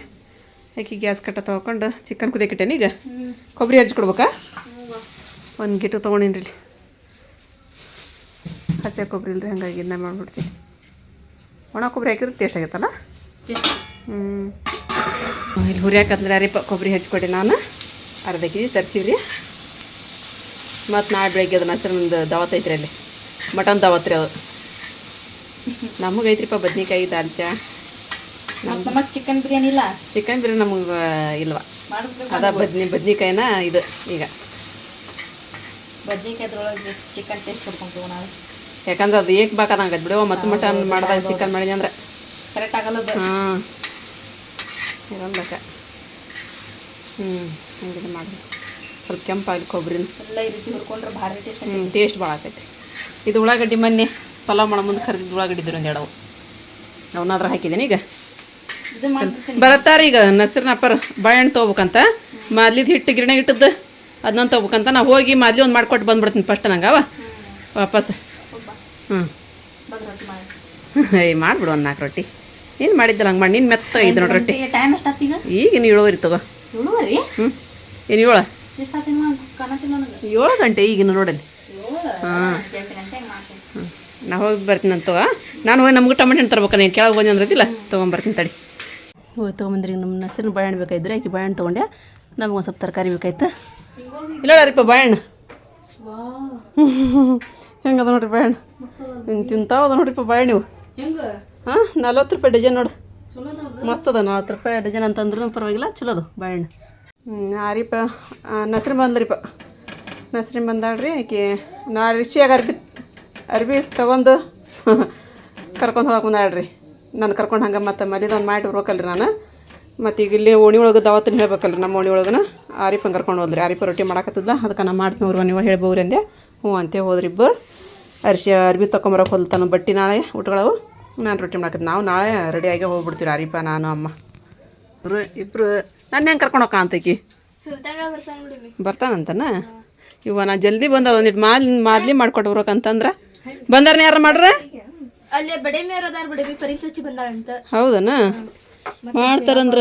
Speaker 2: ಆಕೆ ಗ್ಯಾಸ್ ಕಟ್ಟ ತೊಗೊಂಡು ಚಿಕನ್ ಕುದಿಯಕಿಟ್ಟೇನಿ ಈಗ. ಕೊಬ್ಬರಿ ಹಚ್ಚಿ ಕೊಡ್ಬೇಕಾ? ಒಂದು ಗಿಟ್ಟು ತೊಗೊಂಡಿನಿ ರೀ ಹಸಿ ಕೊಬ್ಬರಿ ಇಲ್ಲರಿ ಹಂಗಾಗಿ ಇದನ್ನ ಮಾಡಿಬಿಡ್ತೀನಿ. ಒಣ ಕೊಬ್ಬರಿ ಹಾಕಿದ್ರೆ ಟೇಸ್ಟ್ ಆಗೈತಲ್ಲ ಹ್ಞೂ ಇಲ್ಲಿ ಹುರಿಯಾಕಂದ್ರೆ ಅರಿಪ ಕೊಬ್ಬರಿ ಹಚ್ಕೊಡಿ ನಾನು. ಅರ್ಧ ಕೆ ಜಿ ತರ್ಸೀವಿ ರೀ ಮತ್ತು ನಾಳೆ ಬೆಳಗ್ಗೆ ಅದನ್ನ ಹಸಿರಿನಿಂದ ದಾವತ್ ಐತ್ರಿ ಅಲ್ಲಿ. ಮಟನ್ ದಾವತ್ ರೀ ಅದು. ನಮಗೈತ್ರಿಪ್ಪ ಬದ್ನಿಕಾಯಿ ದಾಲ್ಚ.
Speaker 3: ನಮಗೆ ಚಿಕನ್ ಬಿರಿಯಾನಿ ಇಲ್ಲ?
Speaker 2: ಚಿಕನ್ ಬಿರಿಯಾನಿ ನಮಗೆ ಇಲ್ವಾ? ಅದ ಬದ್ನಿ ಬದ್ನಿಕಾಯಿನ ಇದು ಈಗ.
Speaker 3: ಬದ್ನಿಕಾಯಿ ಚಿಕನ್ ಟೇಸ್ಟ್ ಕೊಡ್ಕೊಂತೀವಿ ನಾಳೆ
Speaker 2: ಯಾಕಂದ್ರೆ ಅದು ಏಕ್ ಬಾಕದಂಗೆ ಬಿಡುವ ಮತ್ತು ಮಟನ್ ಮಾಡ್ದಾಗ ಚಿಕನ್ ಮಾಡಿದ್ನಿ ಅಂದ್ರೆ.
Speaker 3: ಕರೆಕ್ಟ್ ಆಗಲ್ಲ.
Speaker 2: ಹಾಂ. ಹ್ಞೂ ಹಂಗಿದೆ ಮಾಡಿ ಸ್ವಲ್ಪ ಕೆಂಪಾಗಲಿ ಕೊಬ್ಬರಿ
Speaker 3: ಎಲ್ಲ ಈ ರೀತಿ ಹುರ್ಕೊಂಡ್ರೆ ಭಾರಿ ಟೇಸ್ಟ್
Speaker 2: ಹ್ಞೂ ಟೇಸ್ಟ್ ಭಾಳ ಆಕೈತಿ ಇದು ಉಳ್ಳಾಗಡ್ಡಿ ಮೊನ್ನೆ ಪಲಾವ್ ಮಾಡೋ ಮುಂದೆ ಕರೆದಿದ್ದು ಉಳ್ಳಾಗಡ್ಡಿ ಇದ್ರು ಒಂದು ಎಡವು ಅವನಾದ್ರೂ ಹಾಕಿದ್ದೀನಿ ಈಗ. ಬರತ್ತಾರೆ ಈಗ ನಸರಿನ ಅಪ್ಪರ್ ಬಾಳೆಹಣ್ಣು ತೊಗೋಬೇಕಂತ. ಮಾದ್ಲಿದ ಹಿಟ್ಟು ಗಿರಣೆಗೆ ಇಟ್ಟದ್ದು ಅದನ್ನ ತೊಗೋಬೇಕಂತ. ನಾ ಹೋಗಿ ಮಾದ್ಲಿ ಒಂದು ಮಾಡ್ಕೊಟ್ಟು ಬಂದ್ಬಿಡ್ತೀನಿ ಫಸ್ಟ್ ನಂಗೆ ಅವ. ವಾಪಸ್. ಹ್ಞೂ ಏಯ್ ಮಾಡಿಬಿಡು ಒಂದು ನಾಲ್ಕು ರೊಟ್ಟಿ. ನೀನು ಮಾಡಿದ್ದಲ್ಲ ಹಂಗೆ ಮಾಡಿ? ನೀನು ಮೆತ್ತ ಐದು ನೋಡಿ ರೊಟ್ಟಿ.
Speaker 3: ಟೈಮ್ ಈಗ?
Speaker 2: ಈಗ ನೀನು ಇಳುವರಿ ತಗೋ. ಹ್ಞೂ ಏನು ಏಳು? ಏಳು ಗಂಟೆ ಈಗಿನ
Speaker 3: ನೋಡಲಿ
Speaker 2: ಹಾಂ. ನಾ ಹೋಗಿ ಬರ್ತೀನಿ ಅಂತ ನಾನು ಹೋಗಿ ನಮ್ಗೆ ಟೊಮೆಟೊ ಹಣ್ಣು ತರ್ಬೇಕು ನೀನು ಕೆಳಗೆ ಬಂದು ಅಂದ್ರದಿಲ್ಲ? ತೊಗೊಂಬರ್ತೀನಿ ತಡಿ. ಹೋಗಿ ತೊಗೊಂಬಂದ್ರಿ ನಮ್ಮ ನಸರಿನ ಬಾಳೆಹಣ್ಣು ಬೇಕಾಯ್ತು ಆಕೆ ಬಾಳೆಹಣ್ಣು ತೊಗೊಂಡೆ. ನಮ್ಗೆ ಒಂದು ಸ್ವಲ್ಪ ತರಕಾರಿ ಬೇಕಾಯ್ತು? ಇಲ್ಲ ರೀಪ ಬಾಳೆಹಣ್ಣು ಹೆಂಗದ ನೋಡ್ರಿ ಬಾಳೆಹಣ್ಣು ಇನ್ನು ತಿಂತಾವದ ನೋಡ್ರಿಪ್ಪ ಬಾಳೆಹಣ್ಣು
Speaker 3: ನೀವು?
Speaker 2: ಹಾಂ ನಲ್ವತ್ತು ರೂಪಾಯಿ ಡಜನ್ ನೋಡು. ಮಸ್ತ್ ಅದ ನಲ್ವತ್ತು ರೂಪಾಯಿ ಡಜನ್ ಅಂತಂದ್ರೂ ಪರವಾಗಿಲ್ಲ ಚಲೋ ಅದು ಬಾಳೆಹಣ್ಣು ಹ್ಞೂ ಆರಿಪ ನಸ್ರಿ ಬಂದ್ರಿಪ್ಪ. ನಸ್ರಿ ಬಂದಾಳ್ರಿ ಆಕೆ ನಾ ರಿಕ್ಷಿಯಾಗ ಅರ್ಬಿ ಅರ್ಬಿ ತೊಗೊಂಡು ಕರ್ಕೊಂಡು ಹೋಗಕ್ಕೆ ಬಂದಾಳ್ರಿ. ನಾನು ಕರ್ಕೊಂಡು ಹಂಗೆ ಮತ್ತೆ ಮಲಿದ ಒಂದು ಮಾಡಿ ಬರ್ಬೇಕಲ್ರಿ ನಾನು. ಮತ್ತು ಈಗ ಇಲ್ಲಿ ಓಣಿ ಒಳಗೆ ದಾವತ್ತಿನ ಹೇಳ್ಬೇಕಲ್ರಿ ನಮ್ಮ ಓಣಿ ಒಳಗನ. ಆರಿಪ್ಪ ಕರ್ಕೊಂಡು ಹೋದ್ರಿ. ಆರಿಪ್ಪ ರೊಟ್ಟಿ ಮಾಡಾಕತ್ತದ ಅದಕ್ಕೆ ನಾ ಮಾಡ್ತೀನಿ ಅವ್ರು ನೀವು ಹೇಳ್ಬೋರಿ ಅಂದೆ. ಹ್ಞೂ ಅಂತೇ ಹೋದ್ರಿ ಇಬ್ಬರು ಅರಿಶಿ ಅರ್ಬಿ ತೊಗೊಂಬರಕ್ಕೆ ಹೊಲ್ತಾನ ಬಟ್ಟೆ ನಾಳೆ ಊಟಗಳವು? ನಾನು ರೊಟ್ಟಿ ಮಾಡಕ್ಕೆ ನಾವು ನಾಳೆ ರೆಡಿಯಾಗಿ ಹೋಗ್ಬಿಡ್ತೀವಿ ಅರಿಪ ನಾನು ಅಮ್ಮ. ಇಬ್ರು ಇಬ್ಬರು ನಾನು ಹೆಂಗೆ ಕರ್ಕೊಂಡು ಹೋಗ ಅಂತಕಿ ಬರ್ತಾನಂತನ? ಇವ ನಾ ಜಲ್ದಿ ಬಂದ ಒಂದಿಟ್ಟು ಮಾಲ್ ಮಾದ್ಲಿ ಮಾಡ್ಕೊಟ್ಟು ಬರ್ಬೇಕಂತಂದ್ರೆ ಬಂದಾರನ ಯಾರು ಮಾಡ್ರ?
Speaker 5: ಅಲ್ಲೇ ಅದಾರ ಬಂದಾಳಂತ.
Speaker 2: ಹೌದನ? ಮಾಡ್ತಾರಂದ್ರ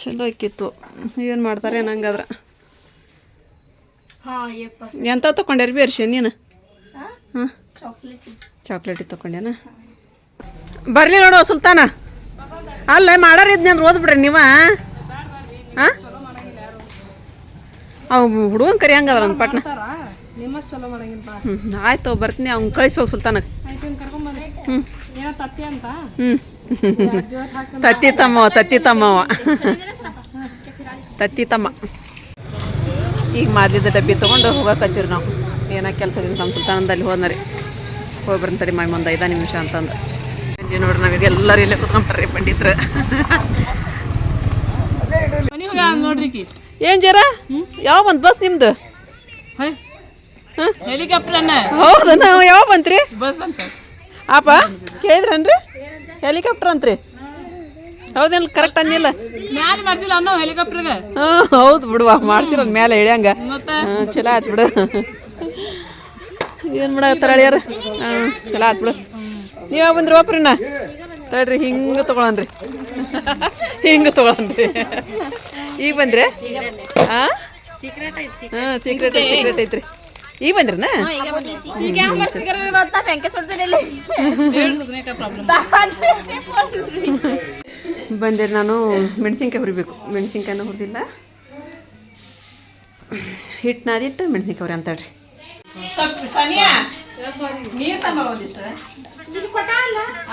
Speaker 2: ಚಲೋ ಆಕಿತ್ತು. ಏನು ಮಾಡ್ತಾರೆ ನಂಗಾದ್ರೆ ಎಂತ ತೊಗೊಂಡ್ಯಾರ ಬಿ ಅರ್ಶಿ ನೀನು ಹಾಂ?
Speaker 5: ಚಾಕ್ಲೇಟ್
Speaker 2: ತೊಗೊಂಡ್ಯಾನ ಬರಲಿ ನೋಡು ಸುಲ್ತಾನ. ಅಲ್ಲ ಮಾಡಾರ ಇದ್ನಂದ್ರೆ ಓದ್ಬಿಡ್ರಿ ನೀವ. ಹಾಂ? ಅವು ಹುಡುಗನ್ ಕರಿ ಹಂಗದ್ರ ಒಂದು ಪಟ್ನ ಹ್ಞೂ ಆಯ್ತು ಬರ್ತೀನಿ ಅವ್ನು ಕಳಿಸಿ ಹೋಗಿ ಸುಲ್ತಾನಕ್ಕೆ ಹ್ಞೂ ಹ್ಞೂ ತತ್ತಿ ತಮ್ಮವ ತತ್ತಿ ತಮ್ಮವ. ತತ್ತಿ ತಮ್ಮ. ಈಗ ಮಾದ್ಲಿದ್ದ ಡಬ್ಬಿ ತೊಗೊಂಡು ಹೋಗಕತ್ತೀವಿ ನಾವು. ಏನೋ ಕೆಲಸದಿಂದ ನಮ್ಮ ಸುಲ್ತಾನದಲ್ಲಿ ಹೋದ್ನರಿ. ಹೋಗಿ ಬರ್ತೀನಿ ಮೈ ಮುಂದೆ ಐದು ನಿಮಿಷ ಅಂತಂದು. ಸಂಜೆ ನೋಡ್ರಿ ನಾವೀಗ ಎಲ್ಲರೂ ಇಲ್ಲೇ ಕುತ್ಕೊಂಡ್ರಿ ಪಂಡಿತ್ರು.
Speaker 4: ಏನ್ ನೋಡ್ರಿ ಕಿ
Speaker 2: ಏನು ಜರ? ಯಾವ ಬಂತು ಬಸ್ ನಿಮ್ದು? ಹೌದಾ ನಾವು ಯಾವ ಬಂತ್ರಿ?
Speaker 4: ಬಸ್ ಅಂತ.
Speaker 2: ಆಪ? ಕೇಳಿದ್ರನ್ರಿ ಹೆಲಿಕಾಪ್ಟರ್ ಅಂತ್ರಿ? ಹೌದೇನು ಕರೆಕ್ಟ್ ಅಂದಿಲ್ಲ
Speaker 4: ಮ್ಯಾಲ ಮಾಡ್ಸಿಲ್ಲ ಅನ್ನೋ ಹೆಲಿಕಾಪ್ಟರ್ಗೆ
Speaker 2: ಹಾಂ ಹೌದು ಬಿಡುವ ಮಾಡ್ಸಿರ ಮ್ಯಾಲೆ ಇಳ್ಯಂಗ
Speaker 4: ಮತ್ತೆ?
Speaker 2: ಹಾಂ ಚಲೋ ಆಯ್ತು ಬಿಡು. ಏನು ಮಾಡತ್ತಾರ ಅಳಿಯಾರ? ಹಾಂ ಚಲೋ ಆಯ್ತು ಬಿಡು. ನೀವು ಯಾವ ಬಂದ್ರಿ ವಾಪ್ರಿನ? ತಡ್ರಿ ಹಿಂಗೆ ತೊಗೊಳನ್ರಿ. ಹಿಂಗೆ ತೊಗೊಳನ್ರಿ. ಈಗ ಬಂದ್ರಿ? ಹಾಂ ಹಾಂ ಸೀಕ್ರೆಟ್ ಸೀಕ್ರೆಟ್ ಐತ್ರಿ ಈಗ ಬಂದ್ರನ? ಬಂದಿರಿ ನಾನು ಮೆಣಸಿನ್ಕಾಯಿ ಹುರಿಬೇಕು. ಮೆಣಸಿನ್ಕಾಯಿನ ಹುರಿದಿಲ್ಲ. ಹಿಟ್ಟು ನಾದಿಟ್ಟು ಮೆಣಸಿನ್ಕಾಯಿ ಹುರಿ ಅಂತಾಳ್ರಿ.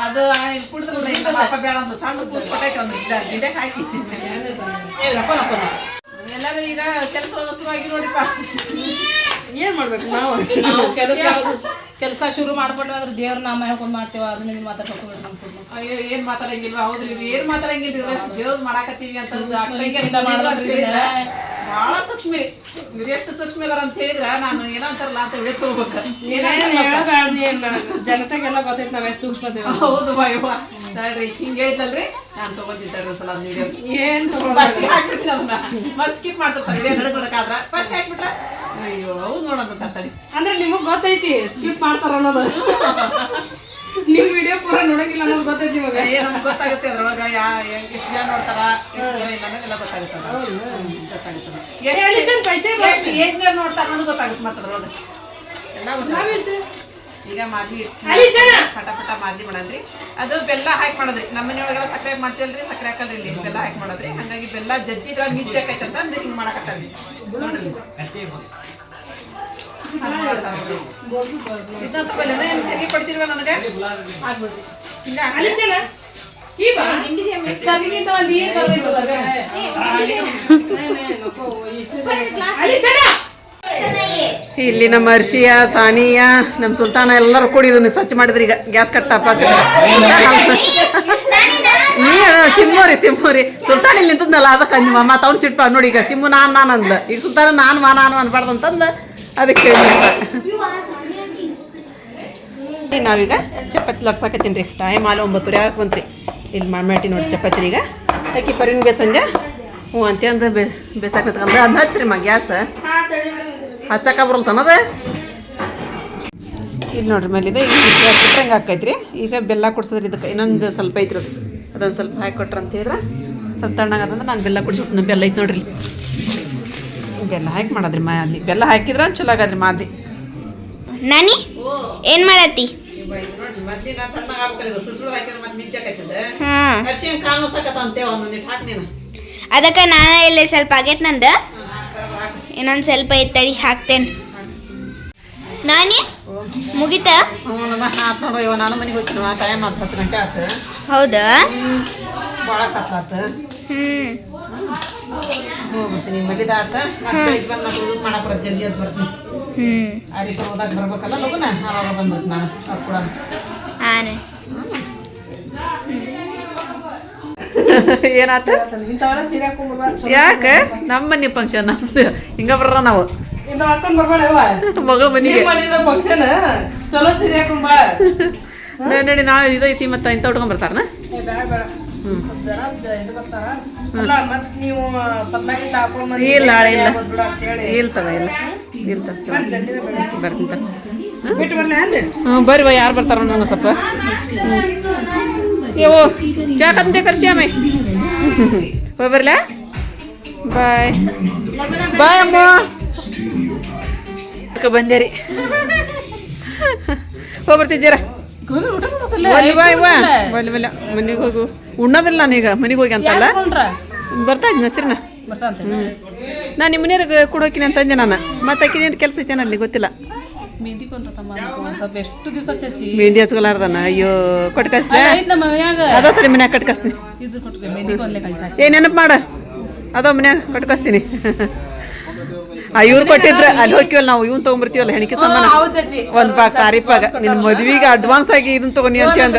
Speaker 2: ಅದು ಎಲ್ಲರೂ ಈಗ ಕೆಲಸ ನೋಡಿಪ್ಪ.
Speaker 4: ಏನ್ ಮಾಡ್ಬೇಕು ನಾವು? ನಾವು ಕೆಲಸ ಕೆಲಸ ಶುರು ಮಾಡ್ಕೊಂಡು ಅಂದ್ರೆ ದೇವ್ರ ನಾಮ ಹೇಳ್ಕೊಂಡ್ ಮಾಡ್ತೇವೆ ಅದನ್ನ ಮಾತಾಡ್ಕೊಂಡ್ಬಿಡ್ರಿ ಮಾತಾಡ್ಕೊಂಡು
Speaker 2: ಅಯ್ಯೋ ಏನ್ ಮಾತಾಡಂಗಿಲ್ವಾ? ಹೌದ್ರಿ ಇವ್ರು ಏನ್ ಮಾತಾಡಂಗಿಲ್ರಿ? ದೇವ್ರದ್ ಮಾಡಾಕತ್ತೀವಿ
Speaker 4: ಅಂತ
Speaker 2: ಬಹಳ ಸೂಕ್ಷ್ಮ ಇವ್ರು ಎಷ್ಟು ಸೂಕ್ಷ್ಮ ಇದಾರ ಅಂತ ಹೇಳಿದ್ರ ನಾನು ಏನೋ ಅಂತಾರಲ್ಲ ಅಂತ ಹೇಳಿ ತಗೋಬೇಕು
Speaker 4: ಜನತೆಗೆಲ್ಲ ಗೊತ್ತೈತಿ ನಾವ್ ಎಷ್ಟು ಸೂಕ್ಷ್ಮತೆ
Speaker 2: ಹೌದು ಬಾಯವ್ವ ಸರಿ ಹಿಂಗೆ ಐತಲ್ರಿ ನಾನು ತಗೊಂಡಿದ್ದೆ ಸಲ ವಿಡಿಯೋ
Speaker 4: ಏನ್
Speaker 2: ಮತ್ತೆ ಸ್ಕಿಪ್ ಮಾಡ್ತಿರ್ತಾರೆ ಇದೇ ನಡ್ಕೊಳಕಾದ್ರ ಫಸ್ಟ್ ಹಾಕ್ಬಿಟ್ರ? ಅಯ್ಯೋ ಹೌದು ನೋಡೋದು
Speaker 4: ಅಂದ್ರೆ ನಿಮಗ್ ಗೊತ್ತೈತಿ ಸ್ಕಿಪ್ ಮಾಡ್ತಾರ ಅನ್ನೋದು. ನಿಮ್ ವಿಡಿಯೋ ಪೂರ ನೋಡಂಗಿಲ್ಲ ಅನ್ನೋದು ಗೊತ್ತೈತಿ ಇವಾಗ.
Speaker 2: ಏ, ನಮ್ಗ್ ಗೊತ್ತಾಗುತ್ತೆ ಅದ್ರೊಳಗ ಯಾ ಹೆಂಗ್ ಎಷ್ಟು ಜನ ನೋಡ್ತಾರ ಎಷ್ಟು ಜನ ಇಲ್ಲ ಅನ್ನೋದೆಲ್ಲ ಗೊತ್ತಾಗುತ್ತೆ ಗೊತ್ತಾಗುತ್ತೆ.
Speaker 4: ಪೈಸೆ
Speaker 2: ಎಷ್ಟು ಏಜ್ನವ್ರು ನೋಡ್ತಾರ ಅನ್ನೋದು ಗೊತ್ತಾಗುತ್ತೆ ಮತ್ತೆ ಅದ್ರೊಳಗೆ. ಎಲ್ಲ ಗೊತ್ತಾಗುತ್ತೆ. ಈಗ ಮಾದಿ ಪಟ ಪಟ ಮಾದ್ಲಿ ಮಾಡಲ್ರಿ ಅದು ಬೆಲ್ಲ ಹಾಕಿ ಮಾಡೋದ್ರಿ. ನಮ್ಮ ಮನೆಯೊಳಗೆಲ್ಲ ಸಕ್ಕರೆ ಮಾಡ್ತೀವಲ್ರಿ ಸಕ್ಕರೆ ಹಾಕಲ್ರಿ ಇಲ್ಲಿ. ಬೆಲ್ಲ ಹಾಕಿ ಮಾಡೋದ್ರಿ. ಹಂಗಾಗಿ ಬೆಲ್ಲ ಜಜ್ಜಿದ್ರ ಅಂತ ಅಂದ್ ಹಿಂಗ್ ಮಾಡಕತ್ತಾರ್ರಿ ನೋಡ್ರಿ. ಇಲ್ಲಿ ನಮ್ಮ ಅರ್ಷಿಯ ಸಾನಿಯ ನಮ್ಮ ಸುಲ್ತಾನ ಎಲ್ಲರೂ ಕೂಡಿ ಇದನ್ನ ಸ್ವಚ್ಛ ಮಾಡಿದ್ರಿ ಈಗ. ಗ್ಯಾಸ್ ಕಟ್ ನೀ ಸಿಮ್ಮೋರಿ ಸಿಮ್ಮೋರಿ ಸುಲ್ತಾನ್ ಇಲ್ಲಿ ನಿಂತದ್ನಲ್ಲ, ಅದಕ್ಕೆ ಅಂದಿ ಮಮ್ಮ ತವ್ನ ಸಿಟ್ಪ. ನೋಡಿ ಈಗ ಸಿಮ್ಮು ನಾನು ನಾನು ಅಂದ ಈಗ ಸುಲ್ತಾನ ನಾನು ಮಾ ನಾನು ಅನ್ಬಾರ್ದು ಅಂತಂದು ಅದಕ್ಕೆ ನಾವೀಗ ಚಪಾತಿ ಲಗ್ಸಾಕತ್ತೀನಿ ರೀ ಟೈಮ್ ಆಲ ಒಂಬತ್ತುವರೆ ಯಾಕೆ ಬಂತ್ರಿ ಇಲ್ಲಿ ಮಾಡಿ ನೋಡಿ ಚಪಾತಿ ಈಗ. ಅಕ್ಕಿ ಪರಿನ್ ಬೇಸಂದೆ ಹ್ಞೂ ಅಂತಂದು ಬೇ ಬೇಸಾಕತ್ತಂದ್ರೆ ಅದನ್ನ ಹಚ್ಚಿರಿ ಮ ಗ್ಯಾಸ್ ಹಚ್ಚಕ ಬರಲ್ತನದ ಇಲ್ಲಿ ನೋಡ್ರಿ ಮೇಲೆ ಇದೆ. ಈಗ ಹೆಂಗೆ ಹಾಕೈತ್ರಿ. ಈಗ ಬೆಲ್ಲ ಕೊಡ್ಸಿದ್ರಿ ಇದಕ್ಕೆ. ಇನ್ನೊಂದು ಸ್ವಲ್ಪ ಐತ್ರಿ ಅದು. ಅದೊಂದು ಸ್ವಲ್ಪ ಹಾಕಿ ಕೊಟ್ರ ಅಂತ ಹೇಳಿದ್ರೆ. ಸ್ವಲ್ಪ ತಣ್ಣಗಾದಂದ್ರೆ ನಾನು ಬೆಲ್ಲ ಕುಡಿಸ್ಬಿಟ್ಟು ಬೆಲ್ಲ ಐತೆ ನೋಡ್ರಿ. ಬೆಲ್ಲ ಹಾಕಿ ಮಾಡದ್ರಿ ಮಾದ್ಲಿ ಬೆಲ್ಲ ಹಾಕಿದ್ರ ಚಲೋ ಆಗದ್ರಿ ಮಾದ್ಲಿ
Speaker 5: ನಾನಿ? ಏನ್ ಮಾಡತ್ತಿ? ಅದಕ್ಕ ನಾನ ಇಲ್ಲಿ ಸ್ವಲ್ಪ ಆಗೈತ್ ನಂದ. ಇನ್ನೊಂದು ಸ್ವಲ್ಪ ಐತಡಿ ಹಾಕ್ತೇನೆ ನಾನಿ? ಮುಗಿತ?
Speaker 2: ನಾನು ಮನೆಗೆ ಹೋಗ್ತೀನಿ ಟೈಮ್
Speaker 5: ಹೌದಾ?
Speaker 2: ಭಾಳ ಹೋಗ್ಬಿಡ್ತೀನಿ ಮಲಿದ ಆತ ಮತ್ತೆ ಬೆಳಿಗ್ಗೆ ಬಂದು ಮತ್ತೆ ಊಟ ಮಾಡಕ್ಕೆ ಬರೋದು ಜಲ್ದಿ ಅದು ಬರ್ತೀನಿ.
Speaker 5: ಹ್ಮ್.
Speaker 2: ಆ ರೀತಿ ಹೋದಾಗ ಬರ್ಬೇಕಲ್ಲ ಲಗುನ? ಅವಾಗ ಬಂದ್ಬಿಡ್ತು ನಾನು ಅದು ಕೂಡ.
Speaker 5: ಆನೆ
Speaker 2: ಏನಾತ? ಯಾಕೆ? ನಮ್ಮ ಮನೆ ಫಂಕ್ಷನ್ ನಮ್ದು. ಹಿಂಗ ಬರ್ರ ನಾವು
Speaker 4: ಮಗ
Speaker 2: ಮಗಳ ಮನೆಗೆ
Speaker 4: ಮಾಡಿದ ಫಂಕ್ಷನ್ ಚಲೋ ಸೀರೆ ಹಾಕೊಂಡ್ ಬಾ.
Speaker 2: ನಡಿ, ನಾಳೆ ಇದೈತಿ ಮತ್ತೆ ಇಂಥ ಉಟ್ಕೊಂಡ್ ಬರ್ತಾರನ?
Speaker 4: ಏ, ಬೇಡ ಬೇಡ.
Speaker 2: ಹ್ಮ್. ಇಲ್ಲ ಇಲ್ಲ ಇಲ್ತವ ಇಲ್ಲ. ಇಲ್ತವ ಬರ್ತಿಂತ ಹ್ಞೂ ಬರ್ರಿ ಬಾ ಯಾರು ಬರ್ತಾರ ನಂಗೆ ಸ್ವಲ್ಪ. ಏವೋ ಚಾ ಕಂತೆ ಕರ್ಸಿ ಆಮೆ. ಹೋಗಿ ಬರ್ಲ? ಬಾಯ್. ಬಾಯ್ ಅಮ್ಮ. ಬಂದೆ ರೀ. ಹೋಗಿ ಬರ್ತೀವಿ ಜರ. ಬಾ ಒಲ್ಲಿ ಬಲ್ಲ ಮನೆಗೆ ಹೋಗು. ಉಣ್ಣೋದಿಲ್ಲ ನಾನೀಗ ಮನೆಗೆ ಹೋಗಿ ಅಂತಲ್ಲ? ಬರ್ತಾ ಇದ್ದೀನಿ ಹಸಿರಿನ. ನಾನು ನಿಮ್ಮ ಮನೆಯವ್ರಿಗೆ ಕೊಡೋಕಿನಿ ಅಂತ ಅಂದೆ ನಾನು. ಮತ್ತೆ ಅಕ್ಕಿದೇನು ಕೆಲಸ ಐತೆ ಅಲ್ಲಿ ಗೊತ್ತಿಲ್ಲ.
Speaker 4: ಮೆಹಂದಿ
Speaker 2: ಹಚ್ಕೊಲಾರ್ದನ ಅಯ್ಯೋ
Speaker 4: ಮನ್ಯಾಗ
Speaker 2: ಅದೋ ತಡಿ ಮನ್ಯಾಗ
Speaker 4: ಕಟ್ಕಸ್ತೀನಿ
Speaker 2: ಏ ನೆನಪು ಮಾಡ. ಅದೋ ಮನ್ಯಾಗ ಕಟ್ ಕಳಿಸ್ತೀನಿ. ಆ ಇವ್ರು ಕೊಟ್ಟಿದ್ರ ಅಲ್ಲಿ ಹೋಗ್ತೀವಲ್ಲ ನಾವು ಇವ್ನು ತೊಗೊಂಬರ್ತೀವಲ್ಲ ಹೆಣಿಕೆ ಸಾಮಾನ. ಒಂದ್ ಪಾಕ್ ಸಾರಿ ಪಾಗ. ನಿನ್ ಮದ್ವಿಗೆ ಅಡ್ವಾನ್ಸ್ ಆಗಿ ಇದನ್ನ ತಗೊಂಡಿ ಅಂತ ಅಂದ.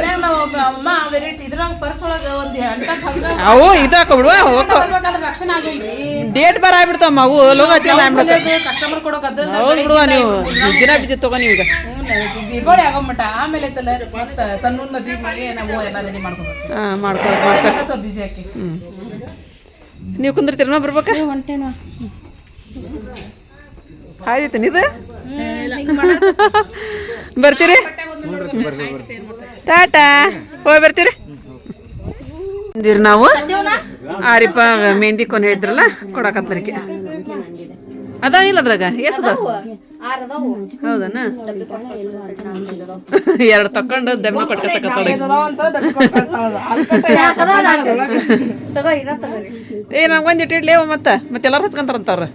Speaker 2: ಅವು ಇದು ಹಾಕೊಬಿಡುವ ಡೇಟ್ ಬರ ಆಗ್ಬಿಡ್ತಾವ ಅವು ಲೋಗ ಚೇಂಜ್ ಆಗ್ಬಿಡ್ತಾವ ಹೌದು ಬಿಡುವ ನೀವು ದಿನ ಬಿಜಿ ತಗೋ ನೀವು ಈಗ.
Speaker 4: ದೀಪಾವಳಿ ಆಗೋಮಟ ಆಮೇಲೆ ಐತಲ್ಲ ಮತ್ತ ಸಣ್ಣ ಮದ್ವಿ ಮಾಡಿ ನಾವು ಎಲ್ಲ ರೆಡಿ ಮಾಡ್ಕೊಬೇಕು.
Speaker 2: ಹಾಂ ಮಾಡ್ಕೊ ಮಾಡ್ಕೊ
Speaker 4: ಸ್ವಲ್ಪ ಬಿಸಿ ಹಾಕಿ
Speaker 2: ಹ್ಞೂ ನೀವು ಕುಂದಿರ್ತೀರ ಬರ್ಬೇಕಾ?
Speaker 3: ಹೊಂಟೇನ
Speaker 2: ಆಯ್ತು ಇದು ಬರ್ತೀರಿ? ಟಾಟಾ. ಹೋಗಿ ಬರ್ತೀರಿ. ಬಂದಿರಿ ನಾವು. ಆರಿಪ ಮೆಹಂದಿ ಕೊನೆ ಹೇಳಿದ್ರಲ್ಲ ಕೊಡಕತ್ತರಿಕೆ. ಅದಾನಿಲ್ಲ ಅದ್ರಾಗ? ಎಷ್ಟು ಅದಾವ ಹೌದನ? ಎರಡು ತಕೊಂಡು ದಮ್ಮ ಕೊಟ್ಟಿರ್ತಕ್ಕಂಥ ಏ ನಂಗೆ ಒಂದಿಟ್ಟು ಇಡ್ಲಿ ಮತ್ತೆ. ಮತ್ತೆ ಎಲ್ಲಾರು ಹಚ್ಕೊಂತಾರಂತವ್ರ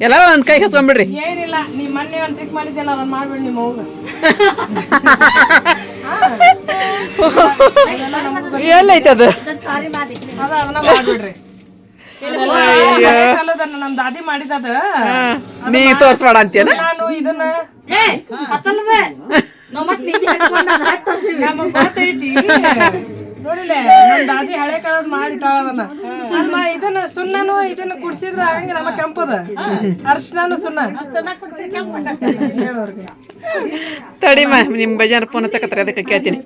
Speaker 2: ಎಲ್ಲಾರು ನನ್ನ ಕೈ ಹಚ್ಕೊಂಡ್ಬಿಡ್ರಿ
Speaker 4: ಏನಿಲ್ಲ ನೀ ಮೊನ್ನೆ ಒಂದು ಟ್ರಿಕ್ ಮಾಡಿದ್ದೆಲ್ಲ ಅದನ್ನ ಮಾಡ್ಬಿಡಿ ನಿಮ್ಮ ಹೋಗ.
Speaker 2: ಎಲ್ಲೈತೆ ಅದು?
Speaker 4: ಅದ ಅದನ್ನ ಮಾಡ್ಬಿಡ್ರಿ. ಹಳೆ ಕಾಲದನ್ನ ನಮ್ ದಾದಿ ಮಾಡಿದದ
Speaker 2: ನೀ ತೋರ್ಸ್ಬೇಡ ಅಂತೇನ
Speaker 4: ನಾನು ಇದನ್ನ ನಮಗ್ ಗೊತ್ತೈತಿ. ನೋಡಿಲ್ಲ ನಮ್ ದಾದಿ ಹಳೆ ಕಾಲದ ಮಾಡಿಟ್ಟಾಳ ಅದನ್ನ ಇದನ್ನ ಸುಣ್ಣನು ಇದನ್ನ ಕುಡ್ಸಿದ್ರ ಹಂಗ ನಮ್ಮ ಕೆಂಪದ. ಅರ್ಶಿನಾನು ಸುಣ್ಣ. ತಡಿ
Speaker 2: ತಡಿಮ ನಿಮ್ಮ ಬಜಾರ್ ಫೋನ್ ಹಚ್ಚಕತ್ತಾರೆ ಅದಕ್ಕೆ ಕೇಳ್ತೀನಿ.